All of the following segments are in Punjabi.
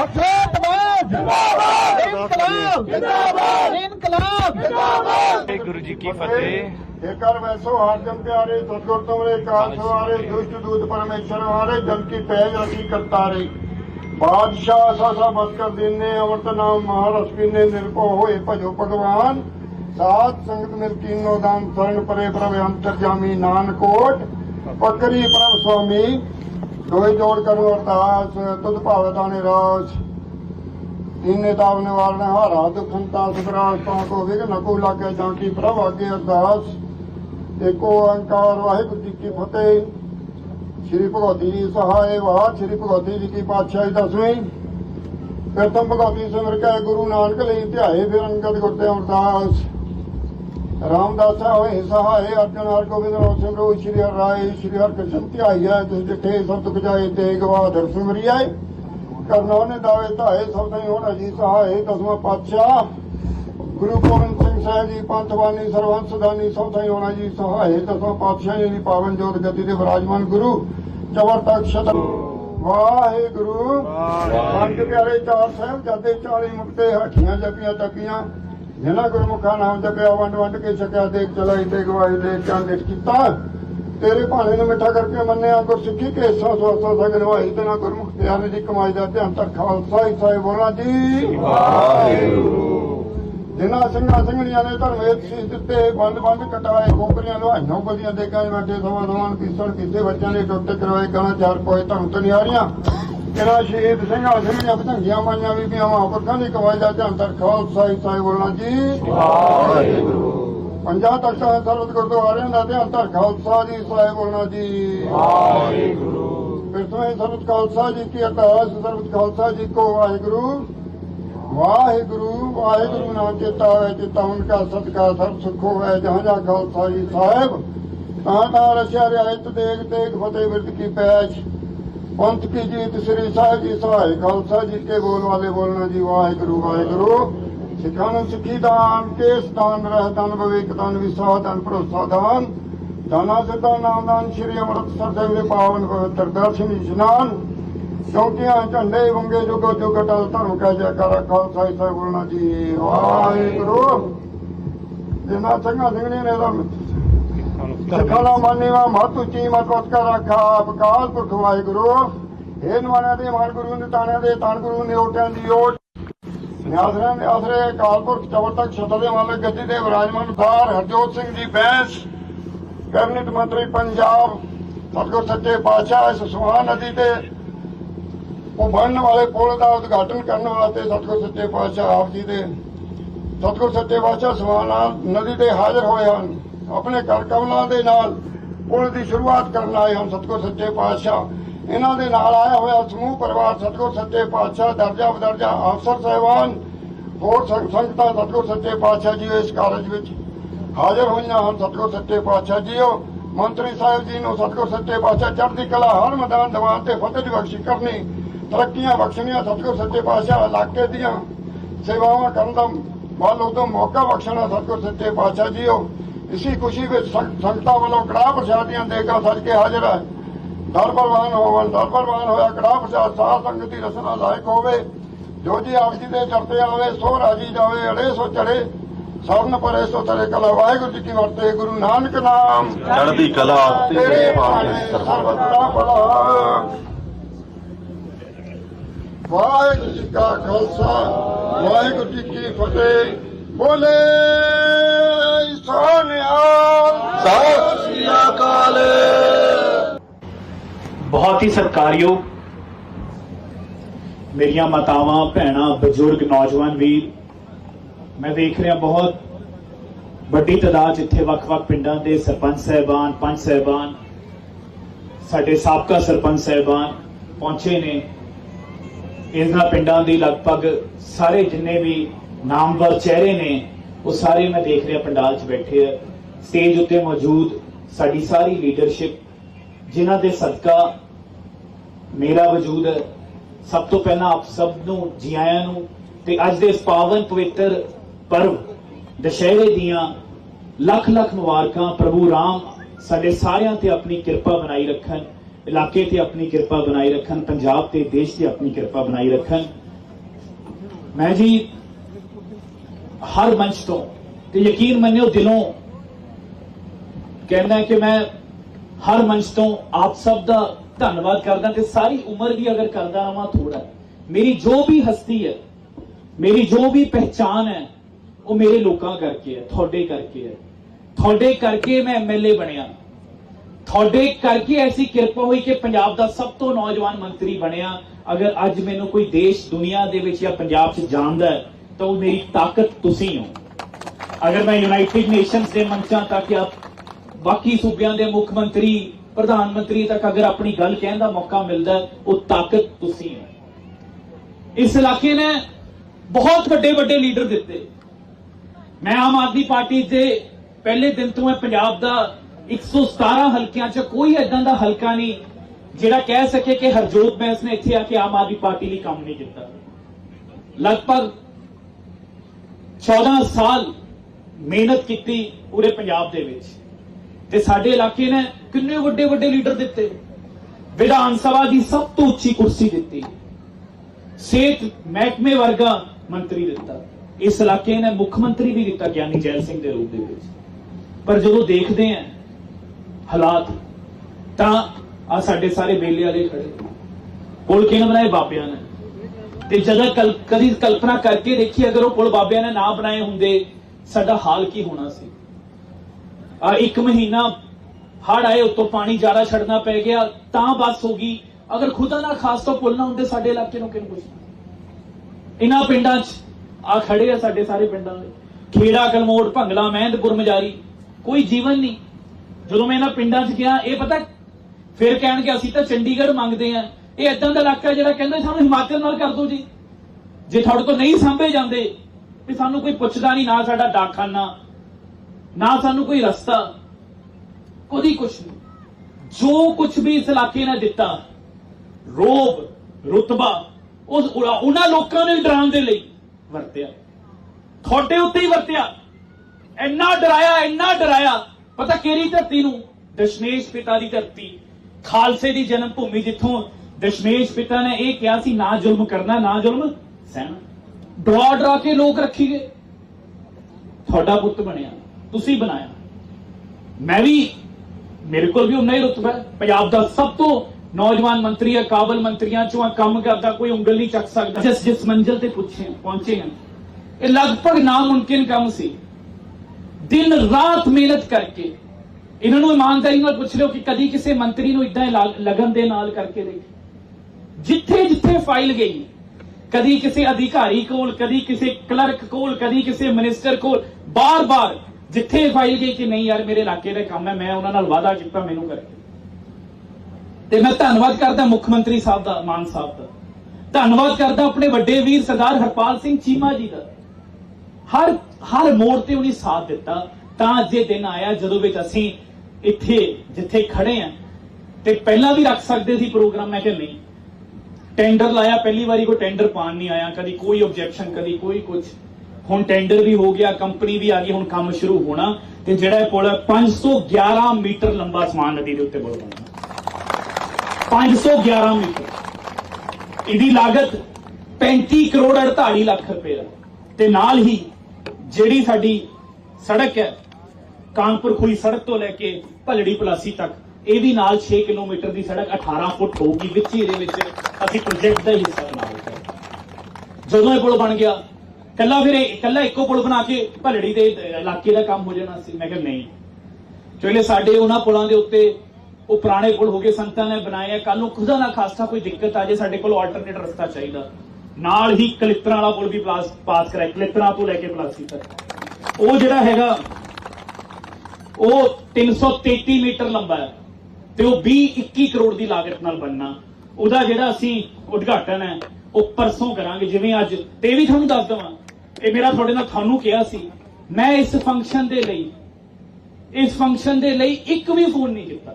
ਜਿੰਦਾਬਾਦ ਹਰਜੋਤ ਬੈਂਸ ਜਿੰਦਾਬਾਦ। ਇਨਕਲਾਬ। ਜਿੰਦਾਬਾਦ। ਇਨਕਲਾਬ ਜਿੰਦਾਬਾਦ ਗੁਰੂ ਜੀ ਕੀ ਫਤਿਹ। ਏਕਰ ਵੈਸੋ ਹਾਕਮ ਪਿਆਰੇ ਸਤਗੁਰ ਤੁਮਰੇ ਕਾਲ ਸਵਾਰੇ ਦੁਸ਼ਟ ਦੂਤ ਪਰਮੇਸ਼ਰ ਵਾਰੇ ਜਲ ਕੀ ਪੈਜ ਰਤੀ ਕਰਤਾਰੇ। ਬਾਦਸ਼ਾਹ ਸਾਸਾ ਬਸਕਰ ਦਿਨੇ ਅਮਰਤ ਨਾਮ ਮਹਾਰਸ ਪੀਨੇ ਨਿਰਭਉ ਹੋਏ ਭਜੋ ਭਗਵਾਨ। ਸਾਧ ਸੰਗਤ ਮਿਲ ਕੀਨੋ ਦਾਨ ਸਰਨ ਪਰੇ ਪ੍ਰਭ ਅੰਤਰ ਜਾਮੀ ਨਾਨਕੋਟ। ਪਕਰੀ ਪ੍ਰਭ ਸੁਆਮੀ ਦੋਏ ਜੋੜ ਕਰੋ ਅਰਦਾਸ, ਤੁਧ ਭਾਵੇ ਤਾਨੇ ਰਾਜ ਇਨੇ ਤਾਵ ਨਿਵਾਰਨ ਹਾਰਾ ਦੁਖੰਤਾ ਸੁਖਰਾਜ ਤਾਂ ਕੋ ਵਿਗਨ ਕੋ ਲਾਗੇ ਜਾਂ ਕੀ ਪ੍ਰਭ ਅੱਗੇ ਅਰਦਾਸ। ਏਕੋ ਓੰਕਾਰ ਵਾਹਿਗੁਰੂ ਜੀ ਕੀ ਫਤਿਹ। ਸ਼੍ਰੀ ਭਗਵਤੀ ਜੀ ਸਹਾਏ ਵਾਹ ਸ਼੍ਰੀ ਭਗਵਤੀ ਜੀ ਕੀ ਪਾਤਸ਼ਾਹੀ ਦਸਵੀਂ। ਪ੍ਰਥਮ ਭਗਵਤੀ ਸਿਮਰ ਕੇ ਗੁਰੂ ਨਾਨਕ ਲਈ ਧਿਆਏ ਫਿਰ ਅੰਗਦ ਗੁਰਤੇ ਅਰਦਾਸ। ਰਾਮਦਾਸ ਹੋਏ ਸਹਾਏ ਅਰਜਨ ਹਰ ਗੋਬਿੰਦ ਰੋ ਸਿਮਰੋ ਸ਼੍ਰੀ ਹਰਿ ਰਾਏ ਸ਼੍ਰੀ ਹਰਿ ਕ੍ਰਿਸ਼ਨ ਧਿਆਈਐ ਜਿਸ ਜਿਠੇ ਸਭ ਤੁਕ ਜਾਏ ਤੇ ਗਵਾਦਰ ਸਿਮਰਿਆਏ ਕਰਨੋ ਨੇ ਦਾਵੇ ਧਾਏ ਸਭ ਨਹੀਂ ਹੋਣਾ ਜੀ ਸਹਾਏ ਦਸਵਾਂ ਪਾਤਸ਼ਾਹ। ਗੁਰੂ ਗੋਬਿੰਦ ਸਿੰਘ ਸਾਹਿਬ ਜੀ ਪੰਥਵਾਨੀ ਸਰਵੰਸ ਦਾਨੀ ਸਭ ਨਹੀਂ ਹੋਣਾ ਜੀ ਸਹਾਏ ਦਸਵਾਂ ਪਾਤਸ਼ਾਹ ਜੀ ਦੀ ਪਾਵਨ ਜੋਤ ਗੱਦੀ ਦੇ ਵਿਰਾਜਮਾਨ ਗੁਰੂ ਚਵਰ ਤੱਕ ਸ਼ਤ ਵਾਹਿਗੁਰੂ। ਪੰਜ ਪਿਆਰੇ ਚਾਰ ਸਾਹਿਬ ਜਾਦੇ 40 ਮੁਕਤੇ ਹੱਠੀਆਂ ਜਪੀਆਂ ਤਪੀਆਂ ਜਿਨ੍ਹਾਂ ਗੁਰਮੁਖਾਂ ਨਾਮ ਜਪਿਆ ਵੰਡ ਵੰਡ ਕੇ ਛਕਿਆ ਦੇਖ ਚਲਾਈ ਤੇ ਗਵਾਈ ਦੇ ਚੰਦਿਤ ਕੀਤਾ। ਤੇਰੇ ਭਾਣੇ ਨੂੰ ਮਿੱਠਾ ਕਰਕੇ ਮੰਨਿਆ ਗੁਰ ਸਿੱਖੀ ਕੇ ਸੋ ਸੋ ਸੋ ਸਗਨਵਾਈ ਤੇ ਨਾ ਗੁਰਮੁਖ ਪਿਆਰੇ ਦੀ ਕਮਾਈ ਦਾ ਧਿਆਨ ਤਰ ਖਾਲਸਾ ਹੀ ਸਾਹਿਬ ਬੋਲਾਂ ਜੀ। ਜਿਨ੍ਹਾਂ ਸਿੰਘਾਂ ਸਿੰਘਣੀਆਂ ਨੇ ਧਰਮੇਤ ਸੀ ਦਿੱਤੇ ਬੰਦ ਬੰਦ ਕਟਾਏ ਖੋਪਰੀਆਂ ਲੋਹਾਈਆਂ ਬਲੀਆਂ ਦੇ ਕੇ ਬੈਠੇ ਸਮਾਂ ਸਮਾਨ ਪੀਸਣ ਕਿਸੇ ਬੱਚਿਆਂ ਨੇ ਟੁੱਟ ਕਰਵਾਏ ਕਣਾ ਚਾਰ ਪੋਏ ਧਰਮ ਤੇ ਕਿਹੜਾ ਸ਼ਹੀਦ ਸਿੰਘਾਂ ਸਿੰਘਣੀਆਂ ਭਜੰਗੀਆਂ ਮਾਈਆਂ ਬੀਬੀਆਂ ਮਹਾਂਪੁਰਖਾਂ ਦੀ ਕਮਾਈ ਦਾ ਧਿਆਨ ਤਰ ਖਾਲਸਾ ਹੀ ਸਾਹਿਬ ਬੋਲਾਂ ਜੀ। ਪੰਜਾਹ ਤਖਤਾਂ ਸਰਬਤ ਗੁਰਦੁਆਰਿਆਂ ਦਾ ਧਿਆਨ ਧਰ ਖਾਲਸਾ ਜੀ ਸਾਹਿਬ ਬੋਲਣਾ ਜੀ। ਵਾਹਿਗੁਰੂ। ਫਿਰ ਤੋਂ ਇਹ ਸਰਬਤ ਖਾਲਸਾ ਜੀ ਕੀ ਅਰਦਾਸ ਸਰਬਤ ਖਾਲਸਾ ਜੀ ਕੋ ਵਾਹਿਗੁਰੂ। ਵਾਹਿਗੁਰੂ ਵਾਹਿਗੁਰੂ ਨਾਮ ਚੇਤਾ ਹੋਏ ਚੇਤਾ ਉਨਕਾ ਸਤਿਕਾਰ ਸਰਬ ਸੁਖ ਹੋਵੇ ਜਹਾਂ ਜਹਾਂ ਖਾਲਸਾ ਜੀ ਸਾਹਿਬ। ਤਾਂ ਤਾਂ ਰਸਿਆ ਰਿਆਇਤ ਦੇਖ ਦੇਖ ਫਤਿਹ ਬਿਰਦ ਕੀ ਪੈਚ ਪੰਥ ਕੀ ਜੀਤ ਸ੍ਰੀ ਸਾਹਿਬ ਜੀ ਸਹਾਇ ਖਾਲਸਾ ਜੀ ਕੇ ਬੋਲ ਵਾਲੇ ਬੋਲਣਾ ਜੀ, ਵਾਹਿਗੁਰੂ ਵਾਹਿਗੁਰੂ। ਸਿੱਖਾਂ ਨੂੰ ਸਿੱਖੀ ਦਾਨ ਕੇਸ ਦਾਨ ਰਹਿ ਵਿਵੇਕ ਦਾਨ ਵਿਸਾਹ ਦਾਨ ਭਰੋਸਾ ਦਾਨ। ਦਾਨਾ ਸਿੱਧਾ ਨਾਮ ਦਾਨ, ਸ਼੍ਰੀ ਅੰਮ੍ਰਿਤਸਰ ਸਾਹਿਬ ਦੇ ਪਾਵਨ ਪਵਿੱਤਰ ਦਰਸ਼ਨ ਇਸ਼ਨਾਨ। ਚੌਂਕੀਆਂ, ਝੰਡੇ, ਵੰਗੇ ਜੁਗੋ, ਜੁਗ ਟਲ ਧਰਮ ਕੈ ਜੈਕਾਰਾ ਖਾਲਸਾ ਸਾਹਿਬ ਬੋਲਣਾ ਜੀ, ਵਾਹਿਗੁਰੂ। ਜਿਨ੍ਹਾਂ ਚੰਗਾ ਸਿੰਘਣੇ ਨੇ ਦਾ ਸਖਾਲਾ ਮਾਨੀਵਾ ਮਹਤ ਉੱਚੀ ਮਤਵਤ ਕਰ ਰੱਖਾ ਬਕਾਲ ਪੁਰਖ ਵਾਹਿਗੁਰੂ। ਇਹ ਨਵਾਣਿਆਂ ਦੇ ਮਾਨ ਗੁਰੂ ਨੇ ਤਾਣਿਆਂ ਦੇ ਤਾਣ ਗੁਰੂ ਨੇ ਓਟਿਆਂ ਦੀ ਓਟ। ਨਿਆਸਰਿਆਂ ਦੇ ਆਸਰੇ ਅਕਾਲ ਚਵਰ ਤੱਕ ਛਤਰ ਦੇ ਮਾਲਕ ਗੱਦੀ ਦੇ ਵਿਰਾਜਮਾਨ ਬਾਰ ਹਰਜੋਤ ਸਿੰਘ ਜੀ ਬੈਂਸ ਕੈਬਨਿਟ ਮੰਤਰੀ ਪੰਜਾਬ, ਸਤਿਗੁਰ ਸੱਚੇ ਪਾਤਸ਼ਾਹ, ਇਸ ਸੁਹਾਨ ਨਦੀ ਤੇ ਉਹ ਬਣਨ ਵਾਲੇ ਪੁਲ ਦਾ ਉਦਘਾਟਨ ਕਰਨ ਵਾਸਤੇ ਸਤਿਗੁਰ ਸੱਚੇ ਪਾਤਸ਼ਾਹ ਆਪ ਜੀ ਦੇ। ਸਤਿਗੁਰ ਸੱਚੇ ਪਾਤਸ਼ਾਹ ਸੁਹਾਨਾ ਨਦੀ ਤੇ ਹਾਜ਼ਰ ਹੋਏ ਹਨ। ਆਪਣੇ ਘਰ ਕਮਲਾਂ ਦੇ ਨਾਲ ਪੁਲ ਦੀ ਸ਼ੁਰੂਆਤ ਕਰਨ ਆਏ ਹਨ ਸਤਿਗੁਰ ਸੱਚੇ ਪਾਤਸ਼ਾਹ। ਇਹਨਾਂ ਦੇ ਨਾਲ ਆਇਆ ਹੋਇਆ ਸਮੂਹ ਪਰਿਵਾਰ ਸਤਿਗੁਰ ਸੱਚੇ ਪਾਤਸ਼ਾਹ, ਦਰਜਾ ਬਦਰਜਾ ਅਫਸਰ ਸਾਹਿਬਾਨ, ਹੋਰ ਸੰਗਤਾਂ ਸਤਿਗੁਰ ਸੱਚੇ ਪਾਤਸ਼ਾਹ ਜੀ ਇਸ ਕਾਰਜ ਵਿੱਚ ਹਾਜ਼ਰ ਹੋਈਆਂ ਹਨ ਸਤਿਗੁਰ ਸੱਚੇ ਪਾਤਸ਼ਾਹ ਜੀਓ। ਮੰਤਰੀ ਸਾਹਿਬ ਜੀ ਨੂੰ ਸਤਿਗੁਰ ਸੱਚੇ ਪਾਤਸ਼ਾਹ ਚੜ੍ਹਦੀ ਕਲਾ ਹਰ ਮੈਦਾਨ ਦੀਵਾਨ ਤੇ ਫਤਿਹ ਦੀ ਬਖਸ਼ੀ ਕਰਨੀ, ਤਰੱਕੀਆਂ ਬਖਸ਼ਣੀਆਂ ਸਤਿਗੁਰ ਸੱਚੇ ਪਾਤਸ਼ਾਹ ਇਲਾਕੇ ਦੀਆਂ ਸੇਵਾਵਾਂ ਕਰਨ ਦਾ ਵੱਲ ਉਦੋਂ ਮੌਕਾ ਬਖਸ਼ਣਾ ਸਤਿਗੁਰ ਸੱਚੇ ਪਾਤਸ਼ਾਹ ਜੀਓ। ਇਸੀ ਖੁਸ਼ੀ ਵਿੱਚ ਸੰਗ- ਸੰਗਤਾਂ ਵੱਲੋਂ ਕੜਾਹ ਪ੍ਰਸ਼ਾਦੀਆਂ ਦੇ ਕੇ ਸੱਜ ਕੇ ਹਾਜ਼ਰ ਹੈ। ਦਰ ਪ੍ਰਵਾਨ ਹੋਵਣ ਦਰ ਪ੍ਰਵਾਨ ਹੋਇਆ ਕੜਾਹ ਪ੍ਰਸ਼ਾਦ ਸਾਧ ਸੰਗਤ ਦੀ ਰਸਨਾ ਲਾਇਕ ਹੋਵੇ ਜੋ ਜੀ ਆਪ ਜੀ ਦੇ ਚਰਤੇ ਆਵੇ ਸੋ ਰਾਜੀ ਜਾਵੇ ਅੜੇ ਸੋ ਚੜੇ ਸਰਨ ਪਰੇ ਸੋ ਤਰੇ ਕਲਾ। ਵਾਹਿਗੁਰੂ ਜੀ ਕੀ ਵਰਤੇ ਗੁਰੂ ਨਾਨਕ ਨਾਮ। ਚੜ੍ਹਦੀ ਕਲਾ ਤੇਰੇ ਸਰਬਤ ਭਲਾ। ਵਾਹਿਗੁਰੂ ਜੀ ਕਾ ਖਾਲਸਾ ਵਾਹਿਗੁਰੂ ਜੀ ਕੀ ਫਤਿਹ। ਬੋਲੇ ਸੋਨਿਆਲ ਸਤਿ ਸ੍ਰੀ ਅਕਾਲ ਬਹੁਤ ਹੀ ਸਤਿਕਾਰਯੋਗ ਮੇਰੀਆਂ ਮਾਤਾਵਾਂ, ਭੈਣਾਂ, ਬਜ਼ੁਰਗ, ਨੌਜਵਾਨ ਵੀਰ ਮੈਂ ਦੇਖ ਰਿਹਾ ਬਹੁਤ ਵੱਡੀ ਤਾਦਾਦ 'ਚ ਇੱਥੇ ਵੱਖ-ਵੱਖ ਪਿੰਡਾਂ ਦੇ ਸਰਪੰਚ ਸਹਿਬਾਨ, ਪੰਚ ਸਹਿਬਾਨ, ਸਾਡੇ ਸਾਬਕਾ ਸਰਪੰਚ ਸਹਿਬਾਨ ਪਹੁੰਚੇ ਨੇ। ਇਹਨਾਂ ਪਿੰਡਾਂ ਦੀ ਲਗਭਗ ਸਾਰੇ ਜਿੰਨੇ ਵੀ ਨਾਮਵਰ ਚਿਹਰੇ ਨੇ, ਉਹ ਸਾਰੇ ਮੈਂ ਦੇਖ ਰਿਹਾ ਪੰਡਾਲ 'ਚ ਬੈਠੇ ਆ। ਸਟੇਜ ਉੱਤੇ ਮੌਜੂਦ ਸਾਡੀ ਸਾਰੀ ਲੀਡਰਸ਼ਿਪ ਜਿਨ੍ਹਾਂ ਦੇ ਸਦਕਾ ਮੇਰਾ ਵਜੂਦ ਹੈ। ਸਭ ਤੋਂ ਪਹਿਲਾਂ ਆਪ ਸਭ ਨੂੰ ਜੀ ਆਇਆਂ ਨੂੰ ਤੇ ਅੱਜ ਦੇ ਇਸ ਪਾਵਨ ਪਵਿੱਤਰ ਪਰਵ ਦੁਸ਼ਹਿਰੇ ਦੀਆਂ ਲੱਖ ਲੱਖ ਮੁਬਾਰਕਾਂ, ਪ੍ਰਭੂ ਰਾਮ ਸਾਡੇ ਸਾਰਿਆਂ ਤੇ ਆਪਣੀ ਕਿਰਪਾ ਬਣਾਈ ਰੱਖਣ, ਇਲਾਕੇ ਤੇ ਆਪਣੀ ਕਿਰਪਾ ਬਣਾਈ ਰੱਖਣ, ਪੰਜਾਬ ਤੇ ਦੇਸ਼ ਤੇ ਆਪਣੀ ਕਿਰਪਾ ਬਣਾਈ ਰੱਖਣ। ਮੈਂ ਜੀ ਹਰ ਮੰਚ ਤੋਂ ਤੇ ਯਕੀਨ ਮੰਨਿਓ ਦਿਲੋਂ ਕਹਿੰਦਾ ਕਿ ਮੈਂ ਹਰ ਮੰਚ ਤੋਂ ਆਪ ਸਭ ਦਾ ਧੰਨਵਾਦ ਕਰਦਾ ਤੇ ਸਾਰੀ ਉਮਰ ਵੀ ਅਗਰ ਕਰਦਾ ਰਵਾਂ ਥੋੜਾ ਮੇਰੀ ਜੋ ਵੀ ਹਸਤੀ ਹੈ, ਮੇਰੀ ਜੋ ਵੀ ਪਹਿਚਾਨ ਹੈ, ਉਹ ਮੇਰੇ ਲੋਕਾਂ ਕਰਕੇ ਹੈ, ਤੁਹਾਡੇ ਕਰਕੇ ਹੈ। ਤੁਹਾਡੇ ਕਰਕੇ ਮੈਂ ਐਮਐਲਏ ਬਣਿਆ। ਤੁਹਾਡੇ ਕਰਕੇ ਐਸੀ ਕਿਰਪਾ ਹੋਈ ਕਿ ਪੰਜਾਬ ਦਾ ਸਭ ਤੋਂ ਨੌਜਵਾਨ ਮੰਤਰੀ ਬਣਿਆ। ਅਗਰ ਅੱਜ ਮੈਨੂੰ ਕੋਈ ਦੇਸ਼ ਦੁਨੀਆ ਦੇ ਵਿੱਚ ਜਾਂ ਪੰਜਾਬ 'ਚ ਜਾਣਦਾ ਹੈ ਤਾਂ ਉਹ ਮੇਰੀ ਤਾਕਤ ਤੁਸੀਂ ਹੋ। ਅਗਰ ਮੈਂ ਯੂਨਾਈਟਿਡ ਨੇਸ਼ਨਸ ਦੇ ਮੰਚਾਂ ਤੱਕ ਜਾਂ ਬਾਕੀ ਸੂਬਿਆਂ ਦੇ ਮੁੱਖ ਮੰਤਰੀ, ਪ੍ਰਧਾਨ ਮੰਤਰੀ ਤੱਕ ਅਗਰ ਆਪਣੀ ਗੱਲ ਕਹਿਣ ਦਾ ਮੌਕਾ ਮਿਲਦਾ ਉਹ ਤਾਕਤ ਤੁਸੀਂ ਹੋ। ਇਸ ਇਲਾਕੇ ਨੇ ਬਹੁਤ ਵੱਡੇ ਵੱਡੇ ਲੀਡਰ ਦਿੱਤੇ। ਮੈਂ ਆਮ ਆਦਮੀ ਪਾਰਟੀ ਦੇ ਪਹਿਲੇ ਦਿਨ ਤੋਂ ਮੈਂ ਪੰਜਾਬ ਦਾ 117 ਹਲਕਿਆਂ 'ਚ ਕੋਈ ਐਦਾਂ ਦਾ ਹਲਕਾ ਨਹੀਂ ਜਿਹੜਾ ਕਹਿ ਸਕੇ ਕਿ ਹਰਜੋਤ ਬੈਂਸ ਨੇ ਇੱਥੇ ਆ ਕੇ ਆਮ ਆਦਮੀ ਪਾਰਟੀ ਲਈ ਕੰਮ ਨਹੀਂ ਕੀਤਾ। ਲਗਭਗ 14 ਸਾਲ ਮਿਹਨਤ ਕੀਤੀ ਪੂਰੇ ਪੰਜਾਬ ਦੇ ਵਿੱਚ। ਤੇ ਸਾਡੇ ਇਲਾਕੇ ਨੇ ਕਿੰਨੇ ਵੱਡੇ ਵੱਡੇ ਲੀਡਰ ਦਿੱਤੇ। ਵਿਧਾਨ ਸਭਾ ਦੀ ਸਭ ਤੋਂ ਉੱਚੀ ਕੁਰਸੀ ਦਿੱਤੀ। ਸਿਹਤ ਮਹਿਕਮੇ ਵਰਗਾ ਮੰਤਰੀ ਦਿੱਤਾ। ਇਸ ਇਲਾਕੇ ਨੇ ਮੁੱਖ ਮੰਤਰੀ ਵੀ ਦਿੱਤਾ ਗਿਆਨੀ ਜੈਲ ਸਿੰਘ ਦੇ ਰੂਪ ਦੇ ਵਿੱਚ। ਪਰ ਜਦੋਂ ਦੇਖਦੇ ਆਂ ਹਾਲਾਤ, ਤਾਂ ਆ ਸਾਡੇ ਸਾਰੇ ਬੇਲੇ ਵਾਲੇ ਖੜੇ। ਪੁਲ ਕਿਹਨੇ ਬਣਾਏ? ਬਾਬਿਆਂ ਨੇ। ਤੇ ਜਦੋਂ ਕਲ, ਕਦੀ ਕਲਪਨਾ ਕਰਕੇ ਦੇਖੀ, ਅਗਰ ਉਹ ਪੁਲ ਬਾਬਿਆਂ ਨੇ ਨਾ ਬਣਾਏ ਹੁੰਦੇ, ਸਾਡਾ ਹਾਲ ਕੀ ਹੋਣਾ ਸੀ? ਆ ਇੱਕ ਮਹੀਨਾ ਹੜ ਆਏ, ਉੱਤੋਂ ਪਾਣੀ ਜ਼ਿਆਦਾ ਛੱਡਣਾ ਪੈ ਗਿਆ, ਤਾਂ ਬਸ ਹੋ ਗਈ। ਅਗਰ ਖੁਦਾ ਨਾਲ ਖਾਸ ਤੋਂ ਪੁੱਲ ਨਾ ਹੁੰਦੇ, ਸਾਡੇ ਇਲਾਕੇ ਨੂੰ ਕਿਹਨੂੰ ਪੁੱਛਣਾ? ਇਹਨਾਂ ਪਿੰਡਾਂ 'ਚ ਆ ਖੜੇ ਆ ਸਾਡੇ ਸਾਰੇ ਪਿੰਡਾਂ ਦੇ। ਖੇੜਾ, ਕਲਮੋੜ, ਭੰਗਲਾ, ਮਹਿੰਦ, ਗੁਰਮਜਾਰੀ, ਕੋਈ ਜੀਵਨ ਨਹੀਂ। ਜਦੋਂ ਮੈਂ ਇਹਨਾਂ ਪਿੰਡਾਂ 'ਚ ਗਿਆ, ਇਹ ਪਤਾ, ਫਿਰ ਕਹਿਣਗੇ, ਅਸੀਂ ਤਾਂ ਚੰਡੀਗੜ੍ਹ ਮੰਗਦੇ ਆ ਇਹ ਇਦਾਂ ਦਾ ਇਲਾਕਾ ਜਿਹੜਾ ਕਹਿੰਦੇ ਸਾਨੂੰ ਹਿਮਾਚਲ ਨਾਲ ਕਰ ਦਿਓ ਜੀ। ਜੇ ਤੁਹਾਡੇ ਤੋਂ ਨਹੀਂ ਸੰਭੇ ਜਾਂਦੇ, ਤੇ ਸਾਨੂੰ ਕੋਈ ਪੁੱਛਦਾ ਨਹੀਂ ਨਾ ਸਾਡਾ ਡਾਕਖਾਨਾ, ਨਾ ਸਾਨੂੰ ਕੋਈ ਰਸਤਾ ਕੋਈ ਕੁਛ ਨਹੀਂ। ਜੋ ਕੁਛ ਵੀ ਇਸ ਇਲਾਕੇ ਨੇ ਦਿੱਤਾ, ਰੋਬ, ਰੁਤਬਾ, ਉਸ ਉਹਨਾਂ ਲੋਕਾਂ ਨੂੰ ਡਰਾਉਣ ਦੇ ਲਈ ਵਰਤਿਆ। ਤੁਹਾਡੇ ਉੱਤੇ ਹੀ ਵਰਤਿਆ। ਇੰਨਾ ਡਰਾਇਆ ਇੰਨਾ ਡਰਾਇਆ। ਪਤਾ ਕਿਹੜੀ ਧਰਤੀ ਨੂੰ? ਦਸ਼ਮੇਸ਼ ਪਿਤਾ ਦੀ ਧਰਤੀ। ਖਾਲਸੇ ਦੀ ਜਨਮ ਭੂਮੀ ਜਿੱਥੋਂ ਦਸ਼ਮੇਸ਼ ਪਿਤਾ ਨੇ ਇਹ ਕਿਹਾ ਸੀ, ਨਾ ਜ਼ੁਲਮ ਕਰਨਾ, ਨਾ ਜ਼ੁਲਮ ਸਹਿਣਾ। ਡਰਾ ਡਰਾ ਕੇ ਲੋਕ ਰੱਖੀ ਗਏ। ਤੁਹਾਡਾ ਪੁੱਤ ਬਣਿਆ, ਤੁਸੀਂ ਬਣਾਇਆ। ਮੈਂ ਵੀ, ਮੇਰੇ ਕੋਲ ਵੀ ਉਨਾ ਹੀ ਰੁਤਬਾ ਹੈ। ਪੰਜਾਬ ਦਾ ਸਭ ਤੋਂ ਨੌਜਵਾਨ ਮੰਤਰੀ ਹੈ, ਕਾਬਲ ਮੰਤਰੀਆਂ ਚੋਂ ਕੰਮ ਕਰਦਾ, ਕੋਈ ਉਂਗਲ ਨਹੀਂ ਚੱਕ ਸਕਦਾ। ਜਿਸ ਜਿਸ ਮੰਜ਼ਿਲ ਤੇ ਪੁੱਛੇ, ਪਹੁੰਚੇ ਹਨ। ਇਹ ਲਗਭਗ ਨਾਮੁਮਕਿਨ ਕੰਮ ਸੀ। ਦਿਨ ਰਾਤ ਮਿਹਨਤ ਕਰਕੇ, ਇਹਨਾਂ ਨੂੰ ਇਮਾਨਦਾਰੀ ਨਾਲ ਪੁੱਛ ਲਿਓ ਕਿ ਕਦੀ ਕਿਸੇ ਮੰਤਰੀ ਨੂੰ ਇਦਾਂ ਲਗਨ ਦੇ ਨਾਲ ਕਰਕੇ ਦੇਖੀ। ਜਿੱਥੇ ਜਿੱਥੇ ਫਾਈਲ ਗਈ, ਕਦੀ ਕਿਸੇ ਅਧਿਕਾਰੀ ਕੋਲ, ਕਦੀ ਕਿਸੇ ਕਲਰਕ ਕੋਲ, ਕਦੀ ਕਿਸੇ ਮਿਨਿਸਟਰ ਕੋਲ, ਬਾਰ-ਬਾਰ ਜਿੱਥੇ ਫਾਈਲ ਗਈ ਕਿ ਨਹੀਂ ਯਾਰ, ਮੇਰੇ ਇਲਾਕੇ ਦਾ ਕੰਮ ਹੈ, ਮੈਂ ਉਹਨਾਂ ਨਾਲ ਵਾਅਦਾ ਕੀਤਾ ਮੈਨੂੰ ਕਰਕੇ। ਤੇ ਮੈਂ ਧੰਨਵਾਦ ਕਰਦਾ ਮੁੱਖ ਮੰਤਰੀ ਸਾਹਿਬ ਦਾ, ਮਾਨ ਸਾਹਿਬ ਦਾ। ਧੰਨਵਾਦ ਕਰਦਾ ਆਪਣੇ ਵੱਡੇ ਵੀਰ ਸਰਦਾਰ ਹਰਪਾਲ ਸਿੰਘ ਚੀਮਾ ਜੀ ਦਾ। ਹਰ ਹਰ ਮੋੜ ਤੇ ਉਹਨੇ ਸਾਥ ਦਿੱਤਾ, ਤਾਂ ਅੱਜ ਇਹ ਦਿਨ ਆਇਆ ਜਦੋਂ ਵਿੱਚ ਅਸੀਂ ਇੱਥੇ, ਜਿੱਥੇ ਖੜੇ ਆ ਤੇ ਪਹਿਲਾਂ ਵੀ ਰੱਖ ਸਕਦੇ ਸੀ ਪ੍ਰੋਗਰਾਮ, ਮੈਂ ਕਿਹਾ ਨਹੀਂ। ਟੈਂਡਰ ਲਾਇਆ, ਪਹਿਲੀ ਵਾਰੀ ਕੋਈ ਟੈਂਡਰ ਪਾਣ ਨਹੀਂ ਆਇਆ, ਕਦੀ ਕੋਈ ਆਬਜੈਕਸ਼ਨ ਕਦੀ ਕੋਈ ਕੁਝ ਹੁਣ ਟੈਂਡਰ ਵੀ ਹੋ ਗਿਆ ਕੰਪਨੀ ਵੀ ਆ ਗਈ, ਹੁਣ ਕੰਮ ਸ਼ੁਰੂ ਹੋਣਾ ਤੇ ਜਿਹੜਾ ਇਹ ਪੁਲ 511 ਮੀਟਰ ਲੰਬਾ ਸਮਾਨ ਨਦੀ ਦੇ ਉੱਤੇ ਪੁਲ ਬਣਨਾ 511 ਮੀਟਰ। ਇਹਦੀ ਲਾਗਤ 35 ਕਰੋੜ 48 ਲੱਖ ਰੁਪਏ ਹੈ ਤੇ ਨਾਲ ਹੀ ਜਿਹੜੀ ਸਾਡੀ ਸੜਕ ਹੈ, ਕਾਨਪੁਰ ਖੁਰੀ ਸੜਕ ਤੋਂ ਲੈ ਕੇ ਭਲੜੀ ਪਲਾਸੀ ਤੱਕ, ਇਹ ਵੀ ਨਾਲ 6 ਕਿਲੋਮੀਟਰ ਦੀ ਸੜਕ 18 ਫੁੱਟ ਹੋਊਗੀ, ਵਿੱਚ ਹੀ ਇਹਦੇ ਵਿੱਚ ਅਸੀਂ ਪ੍ਰੋਜੈਕਟ ਦਾ ਹੀ ਹਿੱਸਾ ਬਣਾਵਾਂਗੇ ਜਦੋਂ ਇਹ ਪੁਲ ਬਣ ਗਿਆ ਕੱਲਾ ਫਿਰ ਇਹ- ਕੱਲਾ ਇੱਕੋ ਪੁਲ ਬਣਾ ਕੇ ਭਲੜੀ ਦੇ ਇਲਾਕੇ ਦਾ ਕੰਮ ਹੋ ਜਾਣਾ ਸੀ। ਮੈਂ ਕਿਹਾ ਨਹੀਂ। ਚੋਲੇ ਸਾਡੇ ਉਹਨਾਂ ਪੁਲਾਂ ਦੇ ਉੱਤੇ ਉਹ ਪੁਰਾਣੇ ਪੁਲ ਹੋ ਗਏ ਸੰਤਾਂ ਨੇ ਬਣਾਏ ਆ। ਕੱਲ ਨੂੰ ਖੁਦਾ ਨਾ ਖਾਸਾ ਕੋਈ ਦਿੱਕਤ ਆ ਜੇ, ਸਾਡੇ ਕੋਲ ਆਲਟਰਨੇਟ ਰਸਤਾ ਚਾਹੀਦਾ। ਨਾਲ ਹੀ ਕਲਿੱਤਰਾਂ ਵਾਲਾ ਪੁਲ ਵੀ ਪਾਸ ਪਾਸ ਕਰਾਇਆ। ਕਲਿੱਤਰਾਂ ਤੋਂ ਲੈ ਕੇ ਪਲਾਸੀ ਤੱਕ। ਉਹ ਜਿਹੜਾ ਹੈਗਾ, ਉਹ 333 ਮੀਟਰ ਲੰਬਾ ਹੈ ਤੇ ਉਹ 20 21 ਕਰੋੜ ਦੀ ਲਾਗਤ ਨਾਲ ਬਣਨਾ। ਉਹਦਾ ਜਿਹੜਾ ਅਸੀਂ ਉਦਘਾਟਨ ਹੈ, ਉਹ ਪਰਸੋਂ ਕਰਾਂਗੇ, ਜਿਵੇਂ ਅੱਜ। ਤੇ ਵੀ ਤੁਹਾਨੂੰ ਦੱਸ ਦਵਾਂ, ਇਹ ਮੇਰਾ ਤੁਹਾਡੇ ਨਾਲ ਤੁਹਾਨੂੰ ਕਿਹਾ ਸੀ, ਮੈਂ ਇਸ ਫੰਕਸ਼ਨ ਦੇ ਲਈ, ਇਸ ਫੰਕਸ਼ਨ ਦੇ ਲਈ ਇੱਕ ਵੀ ਫੋਨ ਨਹੀਂ ਕੀਤਾ।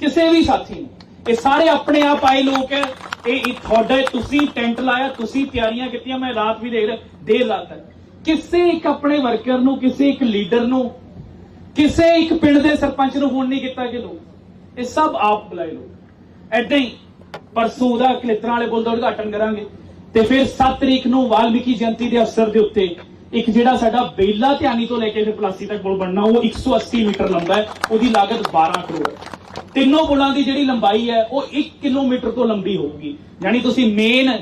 ਕਿਸੇ ਵੀ ਸਾਥੀ ਨੂੰ। ਇਹ ਸਾਰੇ ਆਪਣੇ ਆਪ ਆਏ ਲੋਕ ਹੈ, ਇਹ ਇਹ ਤੁਹਾਡਾ ਤੁਸੀਂ ਟੈਂਟ ਲਾਇਆ, ਤੁਸੀਂ ਤਿਆਰੀਆਂ ਕੀਤੀਆਂ, ਮੈਂ ਰਾਤ ਵੀ ਦੇਖ ਦੇਰ ਰਾਤ ਤੱਕ। ਕਿਸੇ ਇੱਕ ਆਪਣੇ ਵਰਕਰ ਨੂੰ, ਕਿਸੇ ਇੱਕ ਲੀਡਰ ਨੂੰ, ਕਿਸੇ ਇੱਕ ਪਿੰਡ ਦੇ ਸਰਪੰਚ ਨੂੰ ਫੋਨ ਨਹੀਂ ਕੀਤਾ ਕਿ ਲੋਕ। ਇਹ ਸਭ ਆਪ ਬੁਲਾਏ ਲੋਕ। ਐਦਾਂ ਹੀ ਪਰਸੋਂ ਉਹਦਾ ਕਲਿੱਤਰਾਂ ਵਾਲੇ ਪੁਲ ਦਾ ਉਦਘਾਟਨ ਕਰਾਂਗੇ। ਤੇ ਫਿਰ 7 ਤਰੀਕ ਨੂੰ ਵਾਲਮੀਕੀ ਜਯੰਤੀ ਦੇ ਅਵਸਰ ਦੇ ਉੱਤੇ ਇੱਕ ਜਿਹੜਾ ਸਾਡਾ ਬੇਲਾ ਧਿਆਨੀ ਤੋਂ ਲੈ ਕੇ ਫਿਰ ਪਲਾਸੀ ਤੱਕ ਪੁਲ ਬਣਨਾ, ਉਹ 180 ਮੀਟਰ ਲੰਬਾ ਹੈ, ਉਹਦੀ ਲਾਗਤ 12 ਕਰੋੜ ਹੈ। ਤਿੰਨੋਂ ਪੁਲਾਂ ਦੀ ਜਿਹੜੀ ਲੰਬਾਈ ਹੈ, ਉਹ 1 ਕਿਲੋਮੀਟਰ ਤੋਂ ਲੰਬੀ ਹੋਊਗੀ। ਯਾਨੀ ਤੁਸੀਂ ਮੇਨ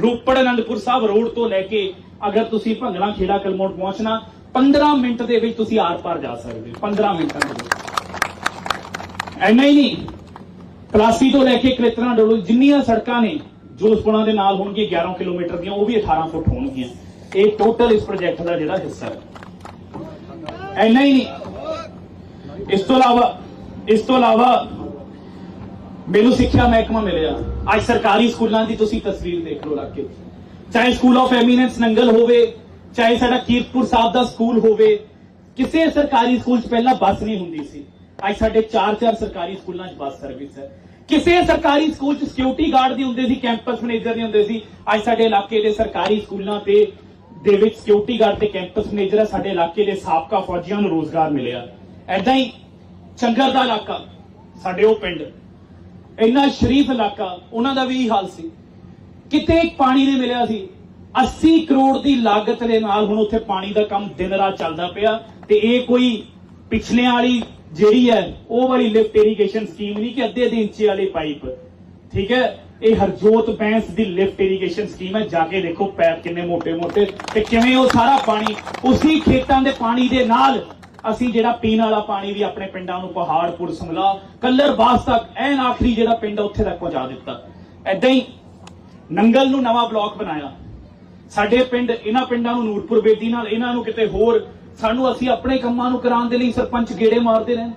ਰੋਪੜ ਅਨੰਦਪੁਰ ਸਾਹਿਬ ਰੋਡ ਤੋਂ ਲੈ ਕੇ ਅਗਰ ਤੁਸੀਂ ਭੰਗਲਾ ਖੇੜਾ ਕਲਮੋੜ ਪਹੁੰਚਣਾ 15 ਮਿੰਟ ਦੇ ਵਿੱਚ ਤੁਸੀਂ ਆਰ-ਪਾਰ ਜਾ ਸਕਦੇ ਹੋ 15 ਮਿੰਟਾਂ ਦੇ ਵਿੱਚ। ਐਨਾ ਹੀ ਨਹੀਂ ਪਲਾਸੀ ਤੋਂ ਲੈ ਕੇ ਕਲੇਤਰਾਂ ਡੋਲੋ ਜਿੰਨੀਆਂ ਸੜਕਾਂ ਨੇ, ਜੋ ਦੇ ਨਾਲ ਹੋਣਗੀਆਂ 11 ਕਿਲੋਮੀਟਰ ਦੀਆਂ, ਉਹ ਵੀ 18 ਫੁੱਟ ਹੋਣਗੀਆਂ। ਇਹ ਟੋਟਲ ਇਸ ਪ੍ਰੋਜੈਕਟ ਦਾ ਜਿਹੜਾ ਹਿੱਸਾ ਹੈ। ਐਨਾ ਹੀ ਨਹੀਂ। ਇਸ ਤੋਂ ਇਲਾਵਾ, ਇਸ ਤੋਂ ਇਲਾਵਾ ਮੈਨੂੰ ਸਿੱਖਿਆ ਮਹਿਕਮਾ ਮਿਲਿਆ। ਅੱਜ ਸਰਕਾਰੀ ਸਕੂਲਾਂ ਦੀ ਤੁਸੀਂ ਤਸਵੀਰ ਦੇਖ ਲਓ ਲੱਗ ਕੇ। ਚਾਹੇ ਸਕੂਲ ਆਫ ਐਮੀਨੈਂਸ ਨੰਗਲ ਹੋਵੇ, ਚਾਹੇ ਸਾਡਾ ਕੀਰਤਪੁਰ ਸਾਹਿਬ ਦਾ ਸਕੂਲ ਹੋਵੇ, ਕਿਸੇ ਸਰਕਾਰੀ ਸਕੂਲ 'ਚ ਪਹਿਲਾਂ ਬੱਸ ਨਹੀਂ ਹੁੰਦੀ ਸੀ। ਅੱਜ ਸਾਡੇ 4-4 ਸਰਕਾਰੀ ਸਕੂਲਾਂ 'ਚ ਬੱਸ ਸਰਵਿਸ ਹੈ। ਕਿਸੇ ਸਰਕਾਰੀ ਸਕੂਲ 'ਚ ਸਿਕਿਉਰਿਟੀ ਗਾਰਡ ਦੀ ਹੁੰਦੇ ਸੀ ਕੈਂਪਸ ਮੈਨੇਜਰ ਨਹੀਂ ਹੁੰਦੇ ਸੀ। ਅੱਜ ਸਾਡੇ ਇਲਾਕੇ ਦੇ ਸਰਕਾਰੀ ਸਕੂਲਾਂ ਤੇ, ਦੇ ਵਿੱਚ ਸਿਕਿਉਰਿਟੀ ਗਾਰਡ ਤੇ ਕੈਂਪਸ ਮੈਨੇਜਰ ਸਾਡੇ ਇਲਾਕੇ ਦੇ ਸਾਬਕਾ ਫੌਜੀਆਂ ਨੂੰ ਰੋਜ਼ਗਾਰ ਮਿਲਿਆ। ਐਦਾਂ ਹੀ ਚੰਗਰ ਦਾ ਇਲਾਕਾ, ਸਾਡੇ ਉਹ ਪਿੰਡ, ਇੰਨਾ ਸ਼ਰੀਫ ਇਲਾਕਾ, ਉਹਨਾਂ ਦਾ ਵੀ ਹਾਲ ਸੀ। ਕਿਤੇ ਪਾਣੀ ਨਹੀਂ ਮਿਲਿਆ ਸੀ। 80 ਕਰੋੜ ਦੀ ਲਾਗਤ ਦੇ ਨਾਲ ਹੁਣ ਉੱਥੇ ਪਾਣੀ ਦਾ ਕੰਮ ਦਿਨ ਰਾਤ ਚੱਲਦਾ ਪਿਆ। ਤੇ ਇਹ ਕੋਈ ਪਿਛਲੇ ਵਾਲੀ ਜਿਹੜੀ ਹੈ, ਉਹ ਵਾਲੀ ਲਿਫਟ ਇਰੀਗੇਸ਼ਨ ਸਕੀਮ ਨਹੀਂ ਕਿ ਅੱਧੇ ਅੱਧੇ ਇੰਚ ਵਾਲੀ ਪਾਈਪ ਠੀਕ ਹੈ? ਇਹ ਹਰਜੋਤ ਬੈਂਸ ਦੀ ਲਿਫਟ ਇਰੀਗੇਸ਼ਨ ਸਕੀਮ ਹੈ। ਜਾ ਕੇ ਦੇਖੋ ਪੈਪ ਕਿੰਨੇ ਮੋٹے-ਮੋٹے ਤੇ ਕਿਵੇਂ ਉਹ ਸਾਰਾ ਪਾਣੀ ਉਸੇ ਖੇਤਾਂ ਦੇ ਪਾਣੀ ਦੇ ਨਾਲ ਅਸੀਂ ਜਿਹੜਾ ਪੀਣ ਵਾਲਾ ਪਾਣੀ ਵੀ ਆਪਣੇ ਪਿੰਡਾਂ ਨੂੰ ਪਹਾੜਪੁਰ ਕੱਲਰ, ਬਾਸ ਤੱਕ, ਐਨ ਆਖਰੀ ਜਿਹੜਾ ਪਿੰਡ ਉੱਥੇ ਤੱਕ ਪਹੁੰਚਾ ਦਿੱਤਾ। ਐਦਾਂ ਹੀ ਨੰਗਲ ਨੂੰ ਨਵਾਂ ਬਲਾਕ ਬਣਾਇਆ। ਸਾਡੇ ਪਿੰਡ, ਇਹਨਾਂ ਪਿੰਡਾਂ ਨੂੰ ਨੂਰਪੁਰ ਬੇਦੀ ਨਾਲ, ਇਹਨਾਂ ਨੂੰ ਕਿਤੇ ਹੋਰ ਸਾਨੂੰ ਅਸੀਂ ਆਪਣੇ ਕੰਮਾਂ ਨੂੰ ਕਰਾਉਣ ਦੇ ਲਈ ਸਰਪੰਚ ਗੇੜੇ ਮਾਰਦੇ ਰਹੇ।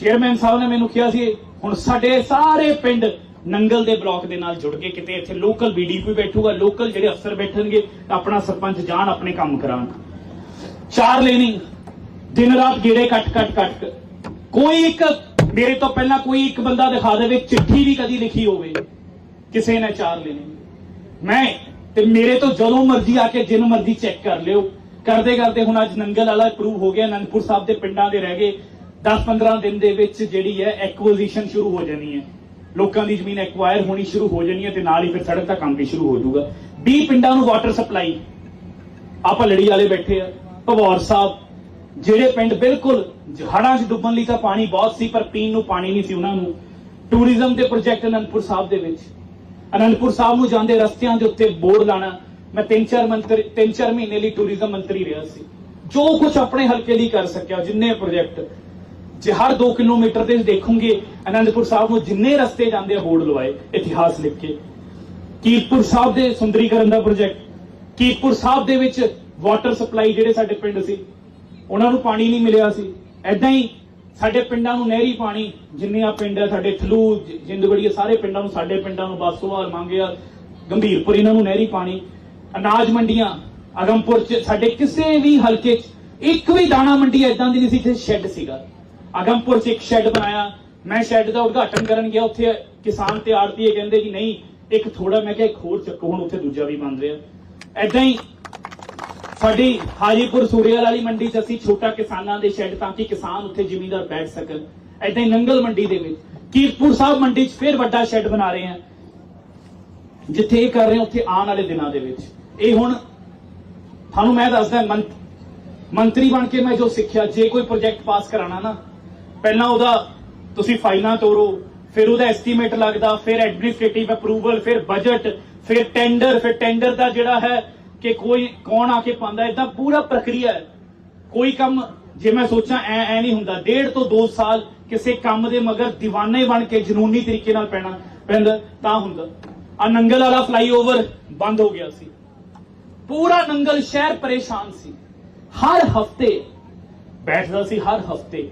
ਚੇਅਰਮੈਨ ਸਾਹਿਬ ਨੇ ਮੈਨੂੰ ਕਿਹਾ ਸੀ, ਹੁਣ ਸਾਡੇ ਸਾਰੇ ਪਿੰਡ ਨੰਗਲ ਦੇ ਬਲਾਕ ਦੇ ਨਾਲ ਜੁੜ ਕੇ ਕਿਤੇ ਇੱਥੇ ਲੋਕਲ ਬੀਡੀਪੀ ਬੈਠੂਗਾ ਲੋਕਲ ਜਿਹੜੇ ਅਫਸਰ ਬੈਠਣਗੇ ਆਪਣਾ ਸਰਪੰਚ ਜਾਣ, ਆਪਣੇ ਕੰਮ ਕਰਾਉਣ। ਚਾਰ ਲੈਣੀ ਦਿਨ ਰਾਤ ਗੇੜੇ ਕੱਟ ਕੱਟ ਕੱਟ। ਕੋਈ ਇੱਕ, ਮੇਰੇ ਤੋਂ ਪਹਿਲਾਂ ਕੋਈ ਇੱਕ ਬੰਦਾ ਦਿਖਾ ਦੇਵੇ, ਚਿੱਠੀ ਵੀ ਕਦੀ ਲਿਖੀ ਹੋਵੇ। ਕਿਸੇ ਨੇ ਚਾਰ ਲੈਣੀ ਮੈਂ ਤੇ ਮੇਰੇ ਤੋਂ ਜਦੋਂ ਮਰਜ਼ੀ ਆ ਕੇ ਜਿੰਨ ਮਰਜ਼ੀ ਚੈੱਕ ਕਰ ਲਿਓ। ਕਰਦੇ ਕਰਦੇ ਹੁਣ ਅੱਜ ਨੰਗਲ ਵਾਲਾ ਅਪਰੂਵ ਹੋ ਗਿਆ, ਅਨੰਦਪੁਰ ਸਾਹਿਬ ਦੇ ਪਿੰਡਾਂ ਦੇ ਰਹਿ ਗਏ। 10-15 ਦਿਨ ਦੇ ਵਿੱਚ ਜਿਹੜੀ ਹੈ ਐਕੁਇਜੀਸ਼ਨ ਸ਼ੁਰੂ ਹੋ ਜਾਣੀ ਹੈ। ਲੋਕਾਂ ਦੀ ਜ਼ਮੀਨ ਐਕਵਾਇਰ ਹੋਣੀ ਸ਼ੁਰੂ ਹੋ ਜਾਣੀ ਹੈ ਤੇ ਨਾਲ ਹੀ ਫਿਰ ਸੜਕ ਦਾ ਕੰਮ ਵੀ ਸ਼ੁਰੂ ਹੋ ਜਾਊਗਾ। 20 ਪਿੰਡਾਂ ਨੂੰ ਵਾਟਰ ਸਪਲਾਈ ਆਪਾਂ ਲੜੀ ਵਾਲੇ ਬੈਠੇ ਆ ਭਵੌਰ ਸਾਹਿਬ, ਜਿਹੜੇ ਪਿੰਡ ਬਿਲਕੁਲ ਹੜਾਂ 'ਚ ਡੁੱਬਣ ਲਈ ਤਾਂ ਪਾਣੀ ਬਹੁਤ ਸੀ, ਪਰ ਪੀਣ ਨੂੰ ਪਾਣੀ ਨਹੀਂ ਸੀ ਉਹਨਾਂ ਨੂੰ। ਟੂਰਿਜ਼ਮ ਦੇ ਪ੍ਰੋਜੈਕਟ ਅਨੰਦਪੁਰ ਸਾਹਿਬ ਦੇ ਵਿੱਚ। ਅਨੰਦਪੁਰ ਸਾਹਿਬ ਨੂੰ ਜਾਂਦੇ ਰਸਤਿਆਂ ਦੇ ਉੱਤੇ ਬੋਰਡ ਲਾਣਾ। ਮੈਂ ਤਿੰਨ ਚਾਰ ਮੰਤਰੀ, ਤਿੰਨ ਚਾਰ ਮਹੀਨੇ ਲਈ ਟੂਰਿਜ਼ਮ ਮੰਤਰੀ ਰਿਹਾ ਸੀ। ਜੋ ਕੁਝ ਆਪਣੇ ਹਲਕੇ ਲਈ ਕਰ ਸਕਿਆ, ਜਿੰਨੇ ਪ੍ਰੋਜੈਕਟ ਜੇ ਹਰ 2 ਕਿਲੋਮੀਟਰ ਤੇ ਦੇਖੋਗੇ, ਅਨੰਦਪੁਰ ਸਾਹਿਬ ਨੂੰ ਜਿੰਨੇ ਰਸਤੇ ਜਾਂਦੇ ਆ, ਬੋਰਡ ਲਵਾਏ, ਇਤਿਹਾਸ ਲਿਖ। ਕੇ ਕੀਰਤਪੁਰ ਸਾਹਿਬ ਦੇ ਸੁੰਦਰੀਕਰਨ ਦਾ ਪ੍ਰੋਜੈਕਟ ਕੀਰਤਪੁਰ ਸਾਹਿਬ ਦੇ ਵਿੱਚ ਵਾਟਰ ਸਪਲਾਈ ਜਿਹੜੇ ਸਾਡੇ ਪਿੰਡ ਸੀ, ਉਹਨਾਂ ਨੂੰ ਪਾਣੀ ਨਹੀਂ ਮਿਲਿਆ ਸੀ। ਐਦਾਂ ਹੀ ਸਾਡੇ ਪਿੰਡਾਂ ਨੂੰ ਨਹਿਰੀ ਪਾਣੀ, ਜਿੰਨੇ ਆ ਪਿੰਡ ਆ ਸਾਡੇ ਥਲੂ, ਜ- ਸਾਰੇ ਪਿੰਡਾਂ ਨੂੰ, ਸਾਡੇ ਪਿੰਡਾਂ ਨੂੰ, ਬਾਸੋਵਾਲ ਮੰਗਿਆ ਗੰਭੀਰਪੁਰ, ਇਹਨਾਂ ਨੂੰ ਨਹਿਰੀ ਪਾਣੀ ਅਨਾਜ ਮੰਡੀਆਂ ਅਗਮਪੁਰ ਚ, ਸਾਡੇ ਕਿਸੇ ਵੀ ਹਲਕੇ ਚ, ਇੱਕ ਵੀ ਦਾਣਾ ਮੰਡੀ ਐਦਾਂ ਦੀ ਨਹੀਂ ਸੀ ਜਿੱਥੇ ਸ਼ੈੱਡ ਸੀਗਾ। ਅਗਮਪੁਰ ਚ ਇੱਕ ਸ਼ੈੱਡ ਬਣਾਇਆ। ਮੈਂ ਸ਼ੈੱਡ ਦਾ ਉਦਘਾਟਨ ਕਰਨ ਗਿਆ, ਉੱਥੇ ਕਿਸਾਨ ਤੇ ਆੜਤੀਏ ਕਹਿੰਦੇ ਕਿ ਨਹੀਂ, ਇੱਕ ਥੋੜਾ ਮੈਂ ਕਿਹਾ ਇੱਕ ਹੋਰ ਚੱਕੋ, ਹੁਣ ਉੱਥੇ ਦੂਜਾ ਵੀ ਬਣ ਰਿਹਾ। ਐਦਾਂ ਹੀ ਸਾਡੀ ਹਾਜੀਪੁਰ ਸੂਰੇਵਾਲ ਵਾਲੀ ਮੰਡੀ 'ਚ ਅਸੀਂ ਛੋਟਾ ਕਿਸਾਨਾਂ ਦੇ ਸ਼ੈੱਡ ਤਾਂ ਕਿ ਕਿਸਾਨ ਉੱਥੇ ਜ਼ਿਮੀਂਦਾਰ ਬੈਠ ਸਕਣ। ਐਦਾਂ ਹੀ ਨੰਗਲ ਮੰਡੀ ਦੇ ਵਿੱਚ, ਕੀਰਤਪੁਰ ਸਾਹਿਬ ਮੰਡੀ 'ਚ ਫਿਰ ਵੱਡਾ ਸ਼ੈੱਡ ਬਣਾ ਰਹੇ ਹਾਂ। ਜਿੱਥੇ ਇਹ ਕਰ ਰਹੇ ਉੱਥੇ ਆਉਣ ਵਾਲੇ ਦਿਨਾਂ ਦੇ ਵਿੱਚ। ਇਹ ਹੁਣ ਤੁਹਾਨੂੰ ਮੈਂ ਦੱਸਦਾ ਮੰ- ਮੰਤਰੀ ਬਣ ਕੇ ਮੈਂ ਜੋ ਸਿੱਖਿਆ, ਜੇ ਕੋਈ ਪ੍ਰੋਜੈਕਟ ਪਾਸ ਕਰਾਣਾ ਨਾ, ਪਹਿਲਾਂ ਉਹਦਾ ਤੁਸੀਂ ਫਾਈਲਾਂ ਤੋਰੋ, ਫਿਰ ਉਹਦਾ ਐਸਟੀਮੇਟ ਲੱਗਦਾ, ਫਿਰ ਐਡਮਿਨਿਸਟ੍ਰੇਟਿਵ ਅਪਰੂਵਲ ਫਿਰ ਬਜਟ ਫਿਰ ਟੈਂਡਰ ਫਿਰ ਟੈਂਡਰ ਦਾ ਜਿਹੜਾ ਹੈ ਕਿ ਕੋਈ ਕੌਣ ਆ ਕੇ ਪਾਉਂਦਾ ਇਦਾਂ ਪੂਰਾ ਪ੍ਰਕਿਰਿਆ ਹੈ। ਕੋਈ ਕੰਮ, ਜੇ ਮੈਂ ਸੋਚਾਂ, ਐ ਐ ਨਹੀਂ ਹੁੰਦਾ। ਡੇਢ ਤੋਂ 2 ਸਾਲ ਕਿਸੇ ਕੰਮ ਦੇ ਮਗਰ دیਵਾਨੇ ਬਣ ਕੇ ਜਨੂਨੀ ਤਰੀਕੇ ਨਾਲ ਪੈਣਾ ਪੈਂਦਾ, ਤਾਂ ਹੁੰਦਾ। ਆ ਨੰਗਲ ਵਾਲਾ ਫਲਾਈਓਵਰ ਬੰਦ ਹੋ ਗਿਆ ਸੀ। ਪੂਰਾ ਨੰਗਲ ਸ਼ਹਿਰ ਪਰੇਸ਼ਾਨ ਸੀ। ਹਰ ਹਫ਼ਤੇ, ਬੈਠਦਾ ਸੀ ਹਰ ਹਫ਼ਤੇ।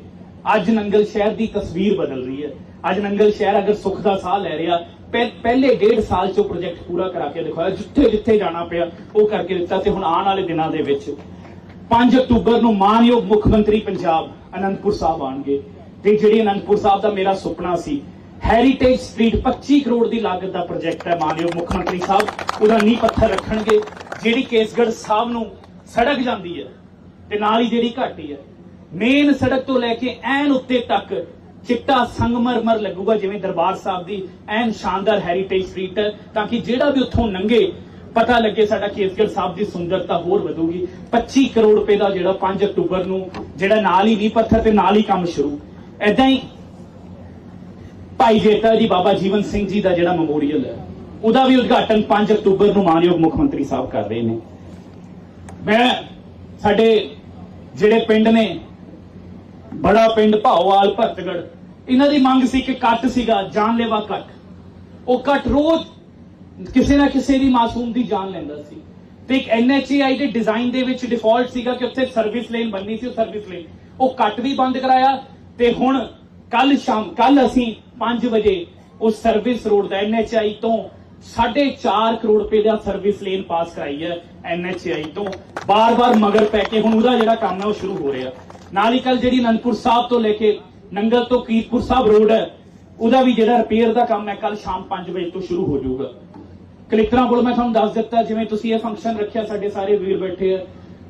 ਅੱਜ ਨੰਗਲ ਸ਼ਹਿਰ ਦੀ ਤਸਵੀਰ ਬਦਲ ਰਹੀ ਹੈ। ਅੱਜ ਨੰਗਲ ਸ਼ਹਿਰ ਅਗਰ ਸੁੱਖ ਦਾ ਸਾਹ ਲੈ ਰਿਹਾ ਪਹਿਲੇ ਡੇਢ ਸਾਲ ਚ ਪ੍ਰੋਜੈਕਟ ਪੂਰਾ ਕਰਾ ਕੇ ਦਿਖਾਇਆ। ਜਿੱਥੇ ਜਿੱਥੇ ਜਾਣਾ ਪਿਆ, ਉਹ ਕਰਕੇ ਦਿੱਤਾ ਤੇ ਹੁਣ ਆਉਣ ਵਾਲੇ ਦਿਨਾਂ ਦੇ ਵਿੱਚ 5 ਅਕਤੂਬਰ ਨੂੰ ਮਾਨਯੋਗ ਮੁੱਖ ਮੰਤਰੀ ਪੰਜਾਬ ਅਨੰਦਪੁਰ ਸਾਹਿਬ ਆਣਗੇ ਤੇ ਜਿਹੜੀ ਅਨੰਦਪੁਰ ਸਾਹਿਬ ਦਾ ਮੇਰਾ ਸੁਪਨਾ ਸੀ ਹੈਰੀਟੇਜ ਸਟਰੀਟ 25 ਕਰੋੜ ਦੀ ਲਾਗਤ ਦਾ ਪ੍ਰੋਜੈਕਟ ਹੈ ਮਾਨਯੋਗ ਮੁੱਖ ਮੰਤਰੀ ਸਾਹਿਬ। ਉਹਦਾ ਨੀਂਹ ਪੱਥਰ ਰੱਖਣਗੇ। ਜਿਹੜੀ ਕੇਸਗੜ੍ਹ ਸਾਹਿਬ ਨੂੰ ਸੜਕ ਜਾਂਦੀ ਹੈ ਤੇ ਨਾਲ ਹੀ ਜਿਹੜੀ ਘਾਟੀ ਹੈ ਮੇਨ ਸੜਕ ਤੋਂ ਲੈ ਕੇ ਐਨ ਉੱਤੇ ਤੱਕ ਚਿੱਟਾ ਸੰਗਮਰਮਰ ਲੱਗੂਗਾ, ਜਿਵੇਂ ਦਰਬਾਰ ਸਾਹਿਬ ਦੀ ਐਨ ਸ਼ਾਨਦਾਰ ਹੈਰੀਟੇਜ ਸਟਰੀਟ ਹੈ, ਤਾਂ ਕਿ ਜਿਹੜਾ ਵੀ ਉੱਥੋਂ ਲੰਘੇ ਪਤਾ ਲੱਗੇ ਸਾਡਾ ਕੇਸਗੜ੍ਹ ਸਾਹਿਬ ਦੀ ਸੁੰਦਰਤਾ ਹੋਰ ਵਧੂਗੀ। 25 ਕਰੋੜ ਰੁਪਏ ਦਾ ਜਿਹੜਾ 5 ਅਕਤੂਬਰ ਨੂੰ ਜਿਹੜਾ ਨਾਲ ਹੀ ਨੀਂਹ ਪੱਥਰ ਤੇ ਨਾਲ ਹੀ ਕੰਮ ਸ਼ੁਰੂ। ਐਦਾਂ ਹੀ ਭਾਈ ਜੇਤਾ ਜੀ, ਬਾਬਾ ਜੀਵਨ ਸਿੰਘ ਜੀ ਦਾ ਜਿਹੜਾ ਮੈਮੋਰੀਅਲ ਹੈ ਉਹਦਾ ਵੀ ਉਦਘਾਟਨ 5 ਅਕਤੂਬਰ ਨੂੰ ਮਾਨਯੋਗ ਮੁੱਖ ਮੰਤਰੀ ਸਾਹਿਬ ਕਰ ਰਹੇ ਨੇ। ਮੈਂ ਸਾਡੇ ਜਿਹੜੇ ਪਿੰਡ ਨੇ, ਬੜਾ ਪਿੰਡ ਭਾਓਵਾਲ ਭਰਤਗੜ ਇਹਨਾਂ ਦੀ ਮੰਗ ਸੀ ਕਿ ਕੱਟ ਸੀਗਾ, ਜਾਨਲੇਵਾ ਕੱਟ। ਉਹ ਕੱਟ ਰੋਜ਼ ਕਿਸੇ ਨਾ ਕਿਸੇ ਦੀ ਮਾਸੂਮ ਦੀ ਜਾਨ ਲੈਂਦਾ ਸੀ। ਤੇ ਇੱਕ ਐਨਐਚਏਆਈ ਦੇ ਡਿਜ਼ਾਈਨ ਦੇ ਵਿੱਚ ਡਿਫਾਲਟ ਸੀਗਾ ਕਿ ਉੱਥੇ ਸਰਵਿਸ ਲੇਨ ਬਣਨੀ ਸੀ, ਉਹ ਸਰਵਿਸ ਲੇਨ। ਉਹ ਕੱਟ ਵੀ ਬੰਦ ਕਰਾਇਆ ਤੇ ਹੁਣ ਕੱਲ ਸ਼ਾਮ ਕੱਲ ਅਸੀਂ 5 ਵਜੇ ਉਸ ਸਰਵਿਸ ਰੋਡ ਦਾ ਐਨਐਚਆਈ ਤੋਂ 4.5 ਕਰੋੜ ਰੁਪਏ ਦਾ ਸਰਵਿਸ ਲੇਨ ਪਾਸ ਕਰਾਈ ਹੈ ਐਨਐਚਆਈ ਤੋਂ। ਬਾਰ-ਬਾਰ ਮਗਰ ਪੈ ਕੇ ਹੁਣ ਉਹਦਾ ਜਿਹੜਾ ਕੰਮ ਹੈ ਉਹ ਸ਼ੁਰੂ ਹੋ ਰਿਹਾ। ਨਾਲ ਹੀ ਕੱਲ ਜਿਹੜੀ ਅਨੰਦਪੁਰ ਸਾਹਿਬ ਤੋਂ ਲੈ ਕੇ ਨੰਗਲ ਤੋਂ ਕੀਰਤਪੁਰ ਸਾਹਿਬ ਰੋਡ ਹੈ, ਉਹਦਾ ਵੀ ਜਿਹੜਾ ਰਿਪੇਅਰ ਦਾ ਕੰਮ ਹੈ ਕੱਲ ਸ਼ਾਮ 5 ਵਜੇ ਤੋਂ ਸ਼ੁਰੂ ਹੋ ਜਾਊਗਾ। ਕਲੈਕਟਰਾਂ ਕੋਲ ਮੈਂ ਤੁਹਾਨੂੰ ਦੱਸ ਦਿੱਤਾ, ਜਿਵੇਂ ਤੁਸੀਂ ਇਹ ਫੰਕਸ਼ਨ ਰੱਖਿਆ, ਸਾਡੇ ਸਾਰੇ ਵੀਰ ਬੈਠੇ ਆ।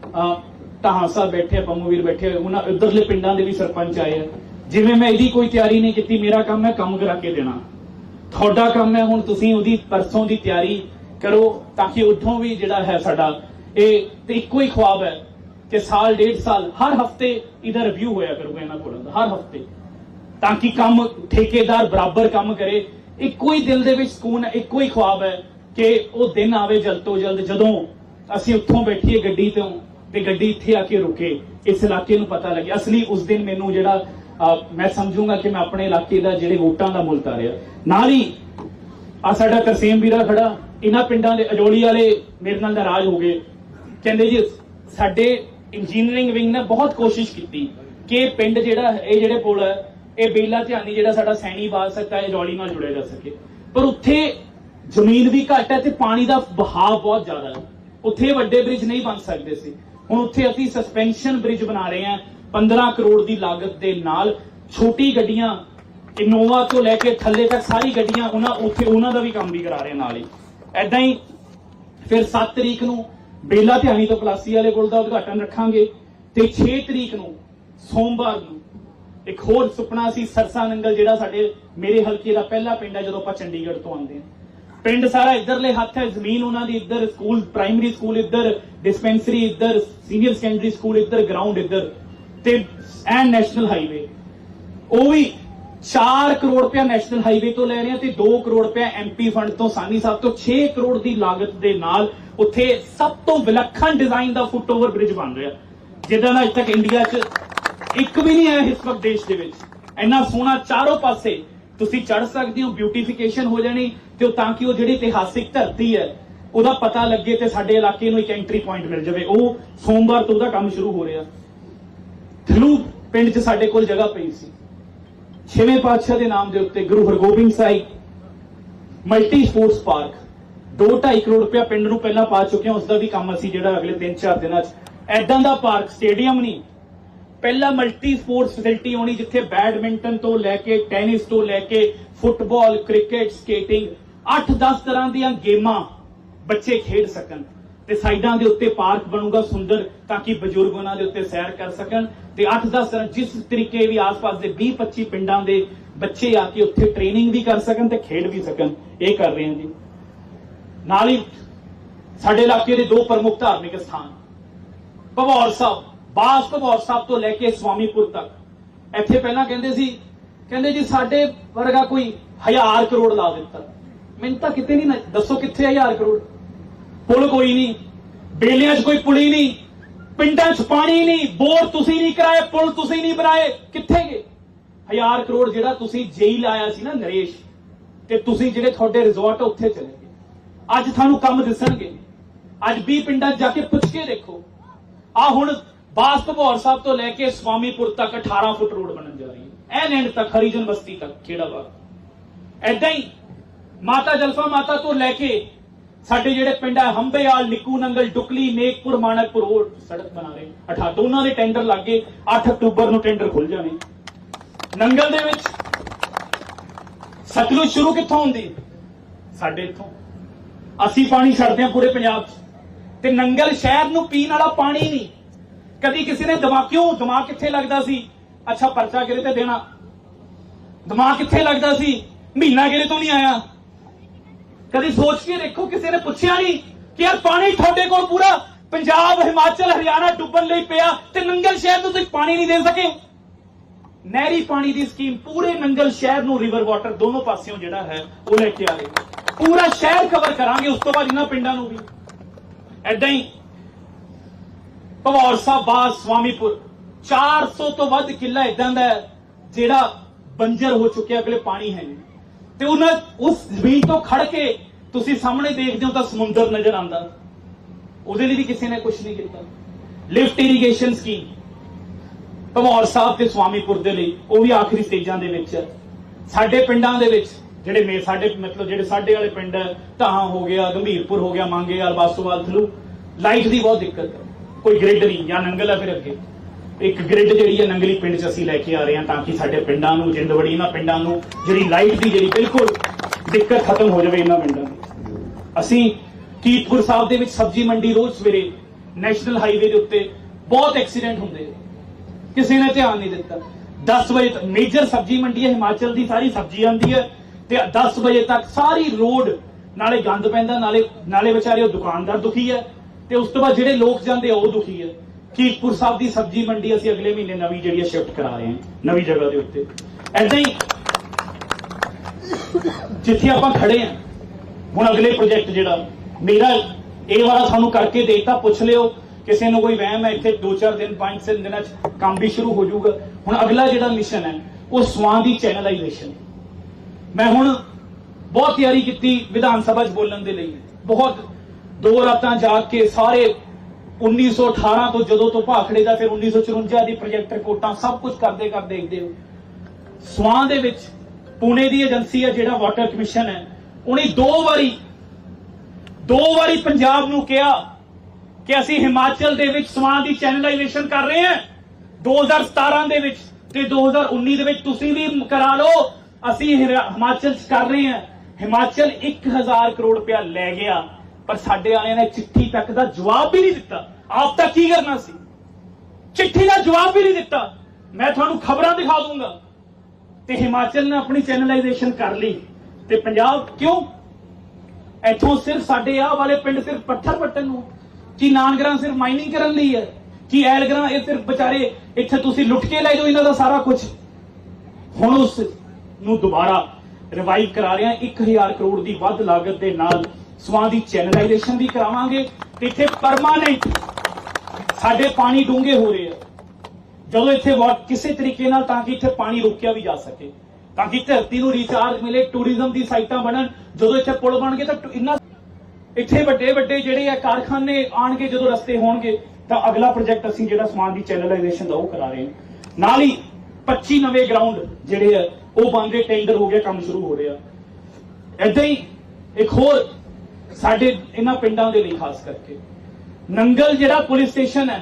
ਅਹ ਬੈਠੇ ਆ, ਪੰਮੂ ਵੀਰ ਬੈਠੇ ਉਹਨਾਂ ਉਧਰਲੇ ਪਿੰਡਾਂ ਦੇ ਵੀ ਸਰਪੰਚ ਆਏ ਆ। ਜਿਵੇਂ ਮੈਂ ਇਹਦੀ ਕੋਈ ਤਿਆਰੀ ਨਹੀਂ ਕੀਤੀ, ਮੇਰਾ ਕੰਮ ਹੈ ਕੰਮ ਕਰਾ ਕੇ ਦੇਣਾ। ਤੁਹਾਡਾ ਕੰਮ ਹੈ ਹੁਣ ਤੁਸੀਂ ਉਹਦੀ ਪਰਸੋਂ ਦੀ ਤਿਆਰੀ ਕਰੋ ਤਾਂ ਕਿ ਉੱਥੋਂ ਵੀ ਜਿਹੜਾ ਹੈ ਸਾਡਾ ਇਹ ਤੇ ਇੱਕੋ ਹੀ ਖੁਆਬ ਹੈ ਕਿ ਸਾਲ ਡੇਢ ਸਾਲ ਹਰ ਹਫ਼ਤੇ ਇਹਦਾ ਰਿਵਿਊ ਹੋਇਆ ਕਰੂਗਾ ਇਹਨਾਂ ਕੋਲ ਹਰ ਹਫ਼ਤੇ। ਤਾਂ ਕਿ ਕੰਮ ਠੇਕੇਦਾਰ ਬਰਾਬਰ ਕੰਮ ਕਰੇ, ਇੱਕੋ ਹੀ ਦਿਲ ਦੇ ਵਿੱਚ ਸਕੂਨ ਹੈ, ਇੱਕੋ ਹੀ ਖੁਆਬ ਹੈ ਕਿ ਉਹ ਦਿਨ ਆਵੇ ਜਲਦ ਤੋਂ ਜਲਦ ਜਦੋਂ ਅਸੀਂ ਉੱਥੋਂ ਬੈਠੀਏ ਗੱਡੀ ਤੋਂ ਤੇ ਗੱਡੀ ਇੱਥੇ ਆ ਕੇ ਰੁਕੇ, ਇਸ ਇਲਾਕੇ ਨੂੰ ਪਤਾ ਲੱਗੇ। ਅਸਲੀ ਉਸ ਦਿਨ ਮੈਨੂੰ ਜਿਹੜਾ ਮੈਂ ਸਮਝੂਗਾ ਕਿ ਮੈਂ ਆਪਣੇ ਇਲਾਕੇ ਦਾ ਜਿਹੜੇ ਵੋਟਾਂ ਦਾ ਮੁੱਲ ਤਾਰਿਆ ਨਾਲ ਹੀ ਆ ਸਾਡਾ ਤਰਸੇਮ ਵੀਰਾ ਖੜਾ, ਇਹਨਾਂ ਪਿੰਡਾਂ ਦੇ ਅਜੋਲੀ ਵਾਲੇ ਮੇਰੇ ਨਾਲ ਨਾਰਾਜ਼ ਹੋ ਗਏ। ਕਹਿੰਦੇ ਜੀ, ਸਾਡੇ ਇੰਜੀਨੀਅਰਿੰਗ ਵਿੰਗ ਨੇ ਬਹੁਤ ਕੋਸ਼ਿਸ਼ ਕੀਤੀ ਕਿ ਪਿੰਡ ਜਿਹੜਾ ਇਹ ਜਿਹੜੇ ਪੁਲ ਹੈ, ਇਹ ਬੇਲਾ ਧਿਆਨੀ ਜਿਹੜਾ ਸਾਡਾ ਸੈਣੀ ਬਾਲ ਸਕਦਾ ਹੈ ਅਜੋਲੀ ਨਾਲ ਜੁੜਿਆ ਜਾ ਸਕੇ। ਪਰ ਉੱਥੇ ਜ਼ਮੀਨ ਵੀ ਘੱਟ ਹੈ ਤੇ ਪਾਣੀ ਦਾ ਵਹਾਅ ਬਹੁਤ ਜ਼ਿਆਦਾ ਹੈ। ਉੱਥੇ ਵੱਡੇ ਬ੍ਰਿਜ ਨਹੀਂ ਬਣ ਸਕਦੇ ਸੀ। ਹੁਣ ਉੱਥੇ ਅਸੀਂ ਸਸਪੈਂਸ਼ਨ ਬ੍ਰਿਜ ਬਣਾ ਰਹੇ ਹਾਂ। 15 ਕਰੋੜ ਦੀ ਲਾਗਤ ਦੇ ਨਾਲ ਛੋਟੀ ਗੱਡੀਆਂ ਇਨੋਵਾ ਤੋਂ ਲੈ ਕੇ ਥੱਲੇ ਤੱਕ ਸਾਰੀ ਗੱਡੀਆਂ ਉਹਨਾਂ ਉੱਥੇ ਉਹਨਾਂ ਦਾ ਵੀ ਕੰਮ ਵੀ ਕਰਾ ਰਹੇ ਹਾਂ ਨਾਲ ਹੀ। ਐਦਾਂ ਹੀ ਫਿਰ 7 ਤਰੀਕ ਨੂੰ ਬੇਲਾ ਧਿਆਨੀ ਤੋਂ ਪਲਾਸੀ ਵਾਲੇ ਕੋਲ ਦਾ ਉਦਘਾਟਨ ਰੱਖਾਂਗੇ ਤੇ 6 ਤਰੀਕ ਨੂੰ ਸੋਮਵਾਰ ਨੂੰ ਇੱਕ ਹੋਰ ਸੁਪਨਾ ਸੀ, ਸਰਸਾ ਨੰਗਲ, ਜਿਹੜਾ ਸਾਡੇ ਮੇਰੇ ਹਲਕੇ ਦਾ ਪਹਿਲਾ ਪਿੰਡ ਹੈ, ਜਦੋਂ ਆਪਾਂ ਚੰਡੀਗੜ੍ਹ ਤੋਂ ਆਉਂਦੇ ਹਾਂ। ਪਿੰਡ ਸਾਰਾ ਇਧਰਲੇ ਹੱਥ ਹੈ, ਜ਼ਮੀਨ ਉਹਨਾਂ ਦੀ ਇੱਧਰ, ਸਕੂਲ ਪ੍ਰਾਇਮਰੀ ਸਕੂਲ ਇੱਧਰ ਡਿਸਪੈਂਸਰੀ ਇੱਧਰ ਸੀਨੀਅਰ ਸੈਕੰਡਰੀ ਸਕੂਲ ਇੱਧਰ ਗਰਾਊਂਡ ਇੱਧਰ। ਤੇ ਐਨ ਨੈਸ਼ਨਲ ਹਾਈਵੇ। ਉਹ ਵੀ 4 ਕਰੋੜ ਰੁਪਇਆ ਨੈਸ਼ਨਲ ਹਾਈਵੇ ਤੋਂ ਲੈ ਰਹੇ ਆ ਤੇ 2 ਕਰੋੜ ਰੁਪਇਆ ਐਮਪੀ ਫੰਡ ਤੋਂ, ਸਾਨੀ ਸਾਹਿਬ ਤੋਂ 6 ਕਰੋੜ ਦੀ ਲਾਗਤ ਦੇ ਨਾਲ ਉੱਥੇ ਸਭ ਤੋਂ ਵਿਲੱਖਣ ਡਿਜ਼ਾਈਨ ਦਾ ਫੁੱਟਓਵਰ ਬ੍ਰਿਜ ਬਣ ਰਿਹਾ। ਜਿੱਦਾਂ ਦਾ ਅਜੇ ਤੱਕ ਇੰਡੀਆ 'ਚ ਇੱਕ ਵੀ ਨਹੀਂ ਆਇਆ ਇਸ ਵਕਤ ਦੇਸ਼ ਦੇ ਵਿੱਚ। ਇੰਨਾ ਸੋਹਣਾ ਚਾਰੋਂ ਪਾਸੇ ਤੁਸੀਂ ਚੜ ਸਕਦੇ ਹੋ ਬਿਊਟੀਫਿਕੇਸ਼ਨ ਹੋ ਜਾਣੀ ਤੇ ਉਹ ਤਾਂ ਕਿ ਉਹ ਜਿਹੜੀ ਇਤਿਹਾਸਿਕ ਧਰਤੀ ਹੈ, ਉਹਦਾ ਪਤਾ ਲੱਗੇ ਤੇ ਸਾਡੇ ਇਲਾਕੇ ਨੂੰ ਇੱਕ ਐਂਟਰੀ ਪੁਆਇੰਟ ਮਿਲ ਜਾਵੇ। ਉਹ ਸੋਮਵਾਰ ਤੋਂ ਉਹਦਾ ਕੰਮ ਸ਼ੁਰੂ ਹੋ ਰਿਹਾ। ਥਲੂ ਪਿੰਡ 'ਚ ਸਾਡੇ ਕੋਲ ਜਗ੍ਹਾ ਪਈ ਸੀ। ਛੇਵੇਂ ਪਾਤਸ਼ਾਹ ਦੇ ਨਾਮ ਦੇ ਉੱਤੇ Guru Hargobind Sahib multi sports park 2.5 crore ਰੁਪਇਆ ਪਿੰਡ ਨੂੰ ਪਹਿਲਾਂ ਪਾ ਚੁੱਕੇ ਹਾਂ ਉਸ ਦਾ ਵੀ ਕੰਮ ਅਸੀਂ ਜਿਹੜਾ ਅਗਲੇ 3-4 ਦਿਨਾਂ 'ਚ ਐਦਾਂ ਦਾ ਪਾਰਕ, ਸਟੇਡੀਅਮ ਨਹੀਂ। ਪਹਿਲਾ ਮਲਟੀ ਸਪੋਰਟਸ ਫੈਸਿਲਿਟੀ ਹੋਣੀ ਜਿੱਥੇ ਬੈਡਮਿੰਟਨ ਤੋਂ ਲੈ ਕੇ, ਟੈਨਿਸ ਤੋਂ ਲੈ ਕੇ, ਫੁੱਟਬਾਲ, ਕ੍ਰਿਕਟ, ਸਕੇਟਿੰਗ 8-10 ਤਰ੍ਹਾਂ ਦੀਆਂ ਗੇਮਾਂ ਬੱਚੇ ਖੇਡ ਸਕਣ। ਤੇ ਸਾਈਡਾਂ ਦੇ ਉੱਤੇ ਪਾਰਕ ਬਣੂਗਾ ਸੁੰਦਰ, ਤਾਂ ਕਿ ਬਜ਼ੁਰਗ ਉਹਨਾਂ ਦੇ ਉੱਤੇ ਸੈਰ ਕਰ ਸਕਣ। ਤੇ 8-10 ਤਰ੍ਹਾਂ ਜਿਸ ਤਰੀਕੇ ਵੀ ਆਸ-ਪਾਸ ਦੇ 20-25 ਪਿੰਡਾਂ ਦੇ ਬੱਚੇ ਆ ਕੇ ਉੱਥੇ ਟ੍ਰੇਨਿੰਗ ਵੀ ਕਰ ਸਕਣ ਤੇ ਖੇਡ ਵੀ ਸਕਣ। ਇਹ ਕਰ ਰਹੇ ਹਾਂ ਜੀ। ਨਾਲ ਹੀ ਸਾਡੇ ਇਲਾਕੇ ਦੇ ਦੋ ਪ੍ਰਮੁੱਖ ਧਾਰਮਿਕ ਸਥਾਨ ਭਵੌਰ ਸਾਹਿਬ, ਬਾਸ ਭਵੌਰ ਸਾਹਿਬ ਤੋਂ ਲੈ ਕੇ ਸਵਾਮੀਪੁਰ ਤੱਕ। ਇੱਥੇ ਪਹਿਲਾਂ ਕਹਿੰਦੇ ਸੀ, ਕਹਿੰਦੇ ਜੀ ਸਾਡੇ ਵਰਗਾ ਕੋਈ ਹਜ਼ਾਰ ਕਰੋੜ ਲਾ ਦਿੱਤਾ। ਮੈਨੂੰ ਤਾਂ ਕਿਤੇ ਨਹੀਂ ਦੱਸੋ ਕਿੱਥੇ ਹਜ਼ਾਰ ਕਰੋੜ? ਪੁਲ ਕੋਈ ਨਹੀਂ ਬੇਲਿਆਂ 'ਚ ਕੋਈ ਪੁਲੀ ਨਹੀਂ, ਪਿੰਡਾਂ 'ਚ ਪਾਣੀ ਨਹੀਂ, ਬੋਰ ਤੁਸੀਂ ਨਹੀਂ ਕਰਾਏ, ਪੁਲ ਤੁਸੀਂ ਨਹੀਂ ਬਣਾਏ, ਕਿੱਥੇ ਗਏ? ਹਜ਼ਾਰ ਕਰੋੜ ਜਿਹੜਾ ਤੁਸੀਂ ਜੇਈ ਲਾਇਆ ਸੀ ਨਾ ਨਰੇਸ਼, ਤੇ ਤੁਸੀਂ ਜਿਹੜੇ ਤੁਹਾਡੇ ਰਿਜ਼ੋਰਟ ਉੱਥੇ ਚਲੇ ਗਏ। ਅੱਜ ਤੁਹਾਨੂੰ ਕੰਮ ਦਿਸਣਗੇ। ਅੱਜ 20 ਪਿੰਡਾਂ 'ਚ ਜਾ ਕੇ ਪੁੱਛ ਕੇ ਦੇਖੋ। ਆ ਹੁਣ ਬਾਸ ਭਗੌਰ ਸਾਹਿਬ ਤੋਂ ਲੈ ਕੇ ਸਵਾਮੀਪੁਰ ਤੱਕ 18 ਫੁੱਟ ਰੋਡ ਬਣਨ ਜਾ ਰਹੀ ਹੈ। ਐਨ ਐਂਡ ਤੱਕ, ਹਰੀਜਨ ਬਸਤੀ ਤੱਕ ਖੇੜਾ ਬਾਗ? ਐਦਾਂ ਹੀ ਮਾਤਾ ਜਲਫਾ ਮਾਤਾ ਤੋਂ ਲੈ ਕੇ ਸਾਡੇ ਜਿਹੜੇ ਪਿੰਡ ਹੈ ਹੰਬੇਵਾਲ ਨਿੱਕੂ ਨੰਗਲ, ਡੁਕਲੀ ਨੇਕਪੁਰ ਮਾਨਕਪੁਰ ਰੋਡ ਸੜਕ ਬਣਾ ਰਹੇ। 18 ਦੋਨਾਂ ਦੇ ਟੈਂਡਰ ਲੱਗ ਗਏ 8 ਅਕਤੂਬਰ ਨੂੰ ਟੈਂਡਰ ਖੁੱਲ ਜਾਣੇ। ਨੰਗਲ ਦੇ ਵਿੱਚ ਸਤਲੁਜ ਸ਼ੁਰੂ ਕਿੱਥੋਂ ਹੁੰਦੀ? ਸਾਡੇ ਇੱਥੋਂ। ਅਸੀਂ ਪਾਣੀ ਛੱਡਦੇ ਹਾਂ ਪੂਰੇ ਪੰਜਾਬ 'ਚ। ਤੇ ਨੰਗਲ ਸ਼ਹਿਰ ਨੂੰ ਪੀਣ ਵਾਲਾ ਪਾਣੀ ਨਹੀਂ। ਕਦੀ ਕਿਸੇ ਨੇ ਦਿਮਾਗ, ਕਿਉਂ ਦਿਮਾਗ ਕਿੱਥੇ ਲੱਗਦਾ ਸੀ? ਅੱਛਾ, ਪਰਚਾ ਕਿਹੜੇ ਤੇ ਦੇਣਾ। ਦਿਮਾਗ ਕਿੱਥੇ ਲੱਗਦਾ ਸੀ? ਮਹੀਨਾ ਕਿਹੜੇ ਤੋਂ ਨਹੀਂ ਆਇਆ। ਕਦੀ ਸੋਚ ਕੇ ਦੇਖੋ, ਕਿਸੇ ਨੇ ਪੁੱਛਿਆ ਨਹੀਂ ਕਿ ਯਾਰ ਪਾਣੀ ਤੁਹਾਡੇ ਕੋਲ ਪੂਰਾ? ਪੰਜਾਬ, ਹਿਮਾਚਲ, ਹਰਿਆਣਾ ਡੁੱਬਣ ਲਈ ਪਿਆ ਤੇ ਨੰਗਲ ਸ਼ਹਿਰ ਨੂੰ ਤੁਸੀਂ ਪਾਣੀ ਨਹੀਂ ਦੇ ਸਕੇ। ਨਹਿਰੀ ਪਾਣੀ ਦੀ ਸਕੀਮ ਪੂਰੇ ਨੰਗਲ ਸ਼ਹਿਰ ਨੂੰ ਰਿਵਰ ਵਾਟਰ ਦੋਨੋਂ ਪਾਸਿਓਂ ਜਿਹੜਾ ਹੈ, ਉਹ ਲੈ ਕੇ ਆ ਰਹੇ ਪੂਰਾ ਸ਼ਹਿਰ ਕਵਰ ਕਰਾਂਗੇ, ਉਸ ਤੋਂ ਬਾਅਦ ਇਹਨਾਂ ਪਿੰਡਾਂ ਨੂੰ ਵੀ। ਐਦਾਂ ਹੀ ਭਵੌਰ ਸਾਹਿਬ ਬਾਦ ਸਵਾਮੀਪੁਰ 400 ਤੋਂ ਵੱਧ ਕਿੱਲਾ ਇਦਾਂ ਦਾ ਜਿਹੜਾ ਬੰਜਰ ਹੋ ਚੁੱਕਿਆ, ਅਗਲੇ ਪਾਣੀ ਹੈ ਨਹੀਂ। ਤੇ ਉਹਨਾਂ ਉਸ ਜ਼ਮੀਨ ਤੋਂ ਖੜ ਕੇ ਤੁਸੀਂ ਸਾਹਮਣੇ ਦੇਖਦੇ ਹੋ ਤਾਂ ਸਮੁੰਦਰ ਨਜ਼ਰ ਆਉਂਦਾ। ਉਹਦੇ ਲਈ ਵੀ ਕਿਸੇ ਨੇ ਕੁਝ ਨਹੀਂ ਕੀਤਾ। Lift irrigation scheme Bhamour Sahib ਤੇ ਸਵਾਮੀਪੁਰ ਦੇ ਲਈ ਉਹ ਵੀ ਆਖਰੀ ਸਟੇਜਾਂ ਦੇ ਵਿੱਚ। ਸਾਡੇ ਪਿੰਡਾਂ ਦੇ ਵਿੱਚ ਜਿਹੜੇ ਮੇ ਸਾਡੇ ਮਤਲਬ ਜਿਹੜੇ ਸਾਡੇ ਵਾਲੇ ਪਿੰਡ ਹੈ, ਧਾਹਾਂ ਹੋ ਗਿਆ ਗੰਭੀਰਪੁਰ ਹੋ ਗਿਆ ਮੰਗੇਵਾਲ ਬਾਸੋਵਾਲ ਥਲੂ। ਲਾਈਟ ਦੀ ਬਹੁਤ ਦਿੱਕਤ ਹੈ ਕੋਈ ਗ੍ਰਿਡ ਨਹੀਂ ਜਾਂ ਨੰਗਲ ਹੈ ਫਿਰ ਅੱਗੇ। ਇੱਕ ਗ੍ਰਿਡ ਜਿਹੜੀ ਹੈ ਨੰਗਲੀ ਪਿੰਡ 'ਚ ਅਸੀਂ ਲੈ ਕੇ ਆ ਰਹੇ ਹਾਂ ਤਾਂ ਕਿ ਸਾਡੇ ਪਿੰਡਾਂ ਨੂੰ, ਜਿੰਦਵੜੀ ਇਹਨਾਂ ਪਿੰਡਾਂ ਨੂੰ ਜਿਹੜੀ ਲਾਈਟ ਦੀ ਜਿਹੜੀ ਬਿਲਕੁਲ ਦਿੱਕਤ ਖਤਮ ਹੋ ਜਾਵੇ ਇਹਨਾਂ ਪਿੰਡਾਂ ਦੀ। ਅਸੀਂ ਕੀਰਤਪੁਰ ਸਾਹਿਬ ਦੇ ਵਿੱਚ ਸਬਜ਼ੀ ਮੰਡੀ ਰੋਜ਼ ਸਵੇਰੇ ਨੈਸ਼ਨਲ ਹਾਈਵੇ ਦੇ ਉੱਤੇ ਬਹੁਤ ਐਕਸੀਡੈਂਟ ਹੁੰਦੇ ਕਿਸੇ ਨੇ ਧਿਆਨ ਨਹੀਂ ਦਿੱਤਾ। 10 ਵਜੇ ਤੱਕ ਮੇਜਰ ਸਬਜ਼ੀ ਮੰਡੀ ਹੈ, ਹਿਮਾਚਲ ਦੀ ਸਾਰੀ ਸਬਜ਼ੀ ਆਉਂਦੀ ਹੈ ਤੇ 10 ਵਜੇ ਤੱਕ ਸਾਰੀ ਰੋਡ ਨਾਲੇ ਗੰਦ ਪੈਂਦਾ, ਨਾਲੇ ਨਾਲੇ ਵਿਚਾਰੇ ਉਹ ਦੁਕਾਨਦਾਰ ਦੁਖੀ ਹੈ ਤੇ ਉਸ ਤੋਂ ਬਾਅਦ ਜਿਹੜੇ ਲੋਕ ਜਾਂਦੇ ਆ ਉਹ ਦੁਖੀ ਹੈ। ਕੀਰਤਪੁਰ ਸਾਹਿਬ ਦੀ ਸਬਜ਼ੀ ਮੰਡੀ ਅਸੀਂ ਅਗਲੇ ਮਹੀਨੇ ਨਵੀਂ ਜਿਹੜੀ ਸ਼ਿਫਟ ਕਰਾ ਰਹੇ ਹਾਂ, ਨਵੀਂ ਜਗ੍ਹਾ ਦੇ ਉੱਤੇ। ਐਦਾਂ ਹੀ ਜਿੱਥੇ ਆਪਾਂ ਖੜੇ ਆ ਹੁਣ ਅਗਲੇ ਪ੍ਰੋਜੈਕਟ ਜਿਹੜਾ, ਮੇਰਾ ਇਹ ਵਾਲਾ ਤੁਹਾਨੂੰ ਕਰਕੇ ਦੇਤਾ ਪੁੱਛ ਲਿਓ, ਕਿਸੇ ਨੂੰ ਕੋਈ ਵਹਿਮ ਹੈ, ਇੱਥੇ 2-4 ਦਿਨ 5-6 ਦਿਨਾਂ ਚ ਕੰਮ ਵੀ ਸ਼ੁਰੂ ਹੋ ਜਾਊਗਾ। ਹੁਣ ਅਗਲਾ ਜਿਹੜਾ ਮਿਸ਼ਨ ਹੈ, ਉਹ ਸਵਾਂ ਦੀ ਚੈਨਲਾਈਜੇਸ਼ਨ ਮੈਂ ਹੁਣ ਬਹੁਤ ਤਿਆਰੀ ਕੀਤੀ ਵਿਧਾਨ ਸਭਾ 'ਚ ਬੋਲਣ ਦੇ ਲਈ। ਬਹੁਤ ਦੋ ਰਾਤਾਂ ਜਾ ਕੇ ਸਾਰੇ 1918 ਤੋਂ ਜਦੋਂ ਤੋਂ ਭਾਖੜੇ ਦਾ ਫਿਰ 1954 ਦੀ ਪ੍ਰੋਜੈਕਟ ਰਿਪੋਰਟਾਂ ਸਭ ਕੁਝ ਕਰਦੇ ਕਰ ਦੇਖਦੇ ਹੋ। ਸਵਾਂ ਦੇ ਵਿੱਚ ਪੁਣੇ ਦੀ ਏਜੰਸੀ ਹੈ ਜਿਹੜਾ ਵਾਟਰ ਕਮਿਸ਼ਨ ਹੈ, ਉਹਨੇ ਦੋ ਵਾਰੀ ਦੋ ਵਾਰੀ ਪੰਜਾਬ ਨੂੰ ਕਿਹਾ ਕਿ ਅਸੀਂ ਹਿਮਾਚਲ ਦੇ ਵਿੱਚ ਸਵਾਂ ਦੀ ਚੈਨਲਾਈਜੇਸ਼ਨ ਕਰ ਰਹੇ ਹਾਂ। 2017 ਦੇ ਵਿੱਚ ਤੇ 2019 ਦੇ ਵਿੱਚ ਤੁਸੀਂ ਵੀ ਕਰਾ ਲਓ, ਅਸੀਂ ਹਿਮਾਚਲ ਕਰ ਰਹੇ ਹਾਂ। ਹਿਮਾਚਲ 1000 ਕਰੋੜ ਰੁਪਇਆ ਲੈ ਗਿਆ। ਪਰ ਸਾਡੇ ਵਾਲਿਆਂ ਨੇ ਚਿੱਠੀ ਤੱਕ ਦਾ ਜਵਾਬ ਵੀ ਨਹੀਂ ਦਿੱਤਾ। ਆਪ ਤਾਂ ਕੀ ਕਰਨਾ ਸੀ? ਚਿੱਠੀ ਦਾ ਜਵਾਬ ਵੀ ਨਹੀਂ ਦਿੱਤਾ। ਮੈਂ ਤੁਹਾਨੂੰ ਖਬਰਾਂ ਦਿਖਾ ਦੂੰਗਾ। ਤੇ ਹਿਮਾਚਲ ਨੇ ਆਪਣੀ ਚੈਨਲਾਈਜੇਸ਼ਨ ਕਰ ਲਈ। ਤੇ ਪੰਜਾਬ ਕਿਉਂ? ਇੱਥੋਂ ਸਿਰਫ ਸਾਡੇ ਆਹ ਵਾਲੇ ਪਿੰਡ ਸਿਰਫ ਪੱਥਰ ਪੱਟਣ ਨੂੰ। ਕੀ ਨਾਨਗਰਾਂ ਸਿਰਫ ਮਾਈਨਿੰਗ ਕਰਨ ਲਈ ਹੈ? ਕੀ ਐਲਗਰਾਂ ਇਹ ਸਿਰਫ ਵਿਚਾਰੇ ਇੱਥੇ ਤੁਸੀਂ ਲੁੱਟ ਕੇ ਲੈ ਜਾਓ ਇਹਨਾਂ ਦਾ ਸਾਰਾ ਕੁਝ? ਹੁਣ ਉਸ ਨੂੰ ਦੁਬਾਰਾ ਰਿਵਾਈਵ ਕਰਾ ਰਹੇ ਹਾਂ। 1000 ਕਰੋੜ ਦੀ ਵੱਧ ਲਾਗਤ ਦੇ ਨਾਲ ਸਵਾਂ ਦੀ ਚੈਨਲਾਈਜੇਸ਼ਨ ਵੀ ਕਰਾਵਾਂਗੇ ਤੇ ਇੱਥੇ ਪਰਮਾਨੈਂਟ ਸਾਡੇ ਪਾਣੀ ਡੂੰਘੇ ਹੋ ਰਹੇ ਆ। ਜਦੋਂ ਇੱਥੇ ਕਿਸੇ ਤਰੀਕੇ ਨਾਲ ਤਾਂ ਕਿ ਇੱਥੇ ਪਾਣੀ ਰੋਕਿਆ ਵੀ ਜਾ ਸਕੇ, ਤਾਂ ਕਿ ਧਰਤੀ ਨੂੰ ਰੀਚਾਰਜ ਮਿਲੇ ਟੂਰਿਜ਼ਮ ਦੀ ਸਾਈਟਾਂ ਬਣਨ। ਜਦੋਂ ਇੱਥੇ ਪੁਲ ਬਣਨਗੇ ਤਾਂ ਇੰਨਾ ਇੱਥੇ ਵੱਡੇ ਵੱਡੇ ਜਿਹੜੇ ਆ ਕਾਰਖਾਨੇ ਆਣਗੇ, ਜਦੋਂ ਰਸਤੇ ਹੋਣਗੇ, ਤਾਂ ਅਗਲਾ ਪ੍ਰੋਜੈਕਟ ਅਸੀਂ ਜਿਹੜਾ ਸਮਾਨ ਦੀ ਚੈਨਲਾਈਜੇਸ਼ਨ ਦਾ ਉਹ ਕਰਾ ਰਹੇ ਹਾਂ। ਨਾਲ ਹੀ 25 ਨਵੇਂ ਗਰਾਊਂਡ ਜਿਹੜੇ ਆ, ਉਹ ਬਣ ਗਏ ਟੈਂਡਰ ਹੋ ਗਿਆ, ਕੰਮ ਸ਼ੁਰੂ ਹੋ ਰਿਹਾ। ਏਦਾਂ ਹੀ ਇੱਕ ਹੋਰ ਸਾਡੇ ਇਹਨਾਂ ਪਿੰਡਾਂ ਦੇ ਲਈ ਖਾਸ ਕਰਕੇ। ਨੰਗਲ ਜਿਹੜਾ ਪੁਲਿਸ ਸਟੇਸ਼ਨ ਹੈ,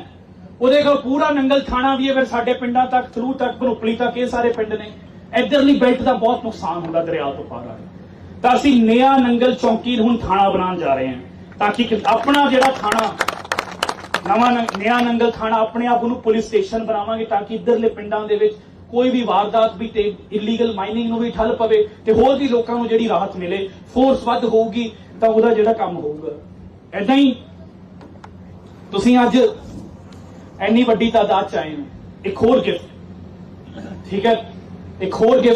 ਉਹਦੇ ਕੋਲ ਪੂਰਾ ਨੰਗਲ ਥਾਣਾ ਵੀ ਹੈ, ਫਿਰ ਸਾਡੇ ਪਿੰਡਾਂ ਤੱਕ, ਥਰੂ ਤੱਕ, ਭਰੋਪਲੀ ਤੱਕ, ਇਹ ਸਾਰੇ ਪਿੰਡ ਨੇ। ਇਧਰਲੀ ਬੈਲਟ ਦਾ ਬਹੁਤ ਨੁਕਸਾਨ ਹੁੰਦਾ ਦਰਿਆ ਤੋਂ ਪਾਰ ਆ ਤਾਂ ਅਸੀਂ ਨਿਆ ਨੰਗਲ ਚੌਂਕੀ ਹੁਣ ਥਾਣਾ ਬਣਾਉਣ ਜਾ ਰਹੇ ਹਾਂ, ਤਾਂ ਕਿ ਆਪਣਾ ਜਿਹੜਾ ਥਾਣਾ, ਨਵਾਂ ਨਿਆ ਨੰਗਲ ਥਾਣਾ ਆਪਣੇ ਆਪ ਨੂੰ ਪੁਲਿਸ ਸਟੇਸ਼ਨ ਬਣਾਵਾਂਗੇ, ਤਾਂ ਕਿ ਇਧਰਲੇ ਪਿੰਡਾਂ ਦੇ ਵਿੱਚ ਕੋਈ ਵੀ ਵਾਰਦਾਤ ਵੀ ਤੇ ਇਲੀਗਲ ਮਾਈਨਿੰਗ ਨੂੰ ਵੀ ਠੱਲ ਪਵੇ ਤੇ ਹੋਰ ਵੀ ਲੋਕਾਂ ਨੂੰ ਜਿਹੜੀ ਰਾਹਤ ਮਿਲੇ ਫੋਰਸ ਵੱਧ ਹੋਊਗੀ, ਤਾਂ ਉਹਦਾ ਜਿਹੜਾ ਕੰਮ ਹੋਊਗਾ। ਐਦਾਂ ਹੀ ਤੁਸੀਂ ਅੱਜ ਇੰਨੀ ਵੱਡੀ ਤਾਦਾਦ ਚ ਆਏ ਹੋ। ਇੱਕ ਹੋਰ ਗਿਫਟ ਠੀਕ ਹੈ? ਇੱਕ ਹੋਰ ਗਿਫਟ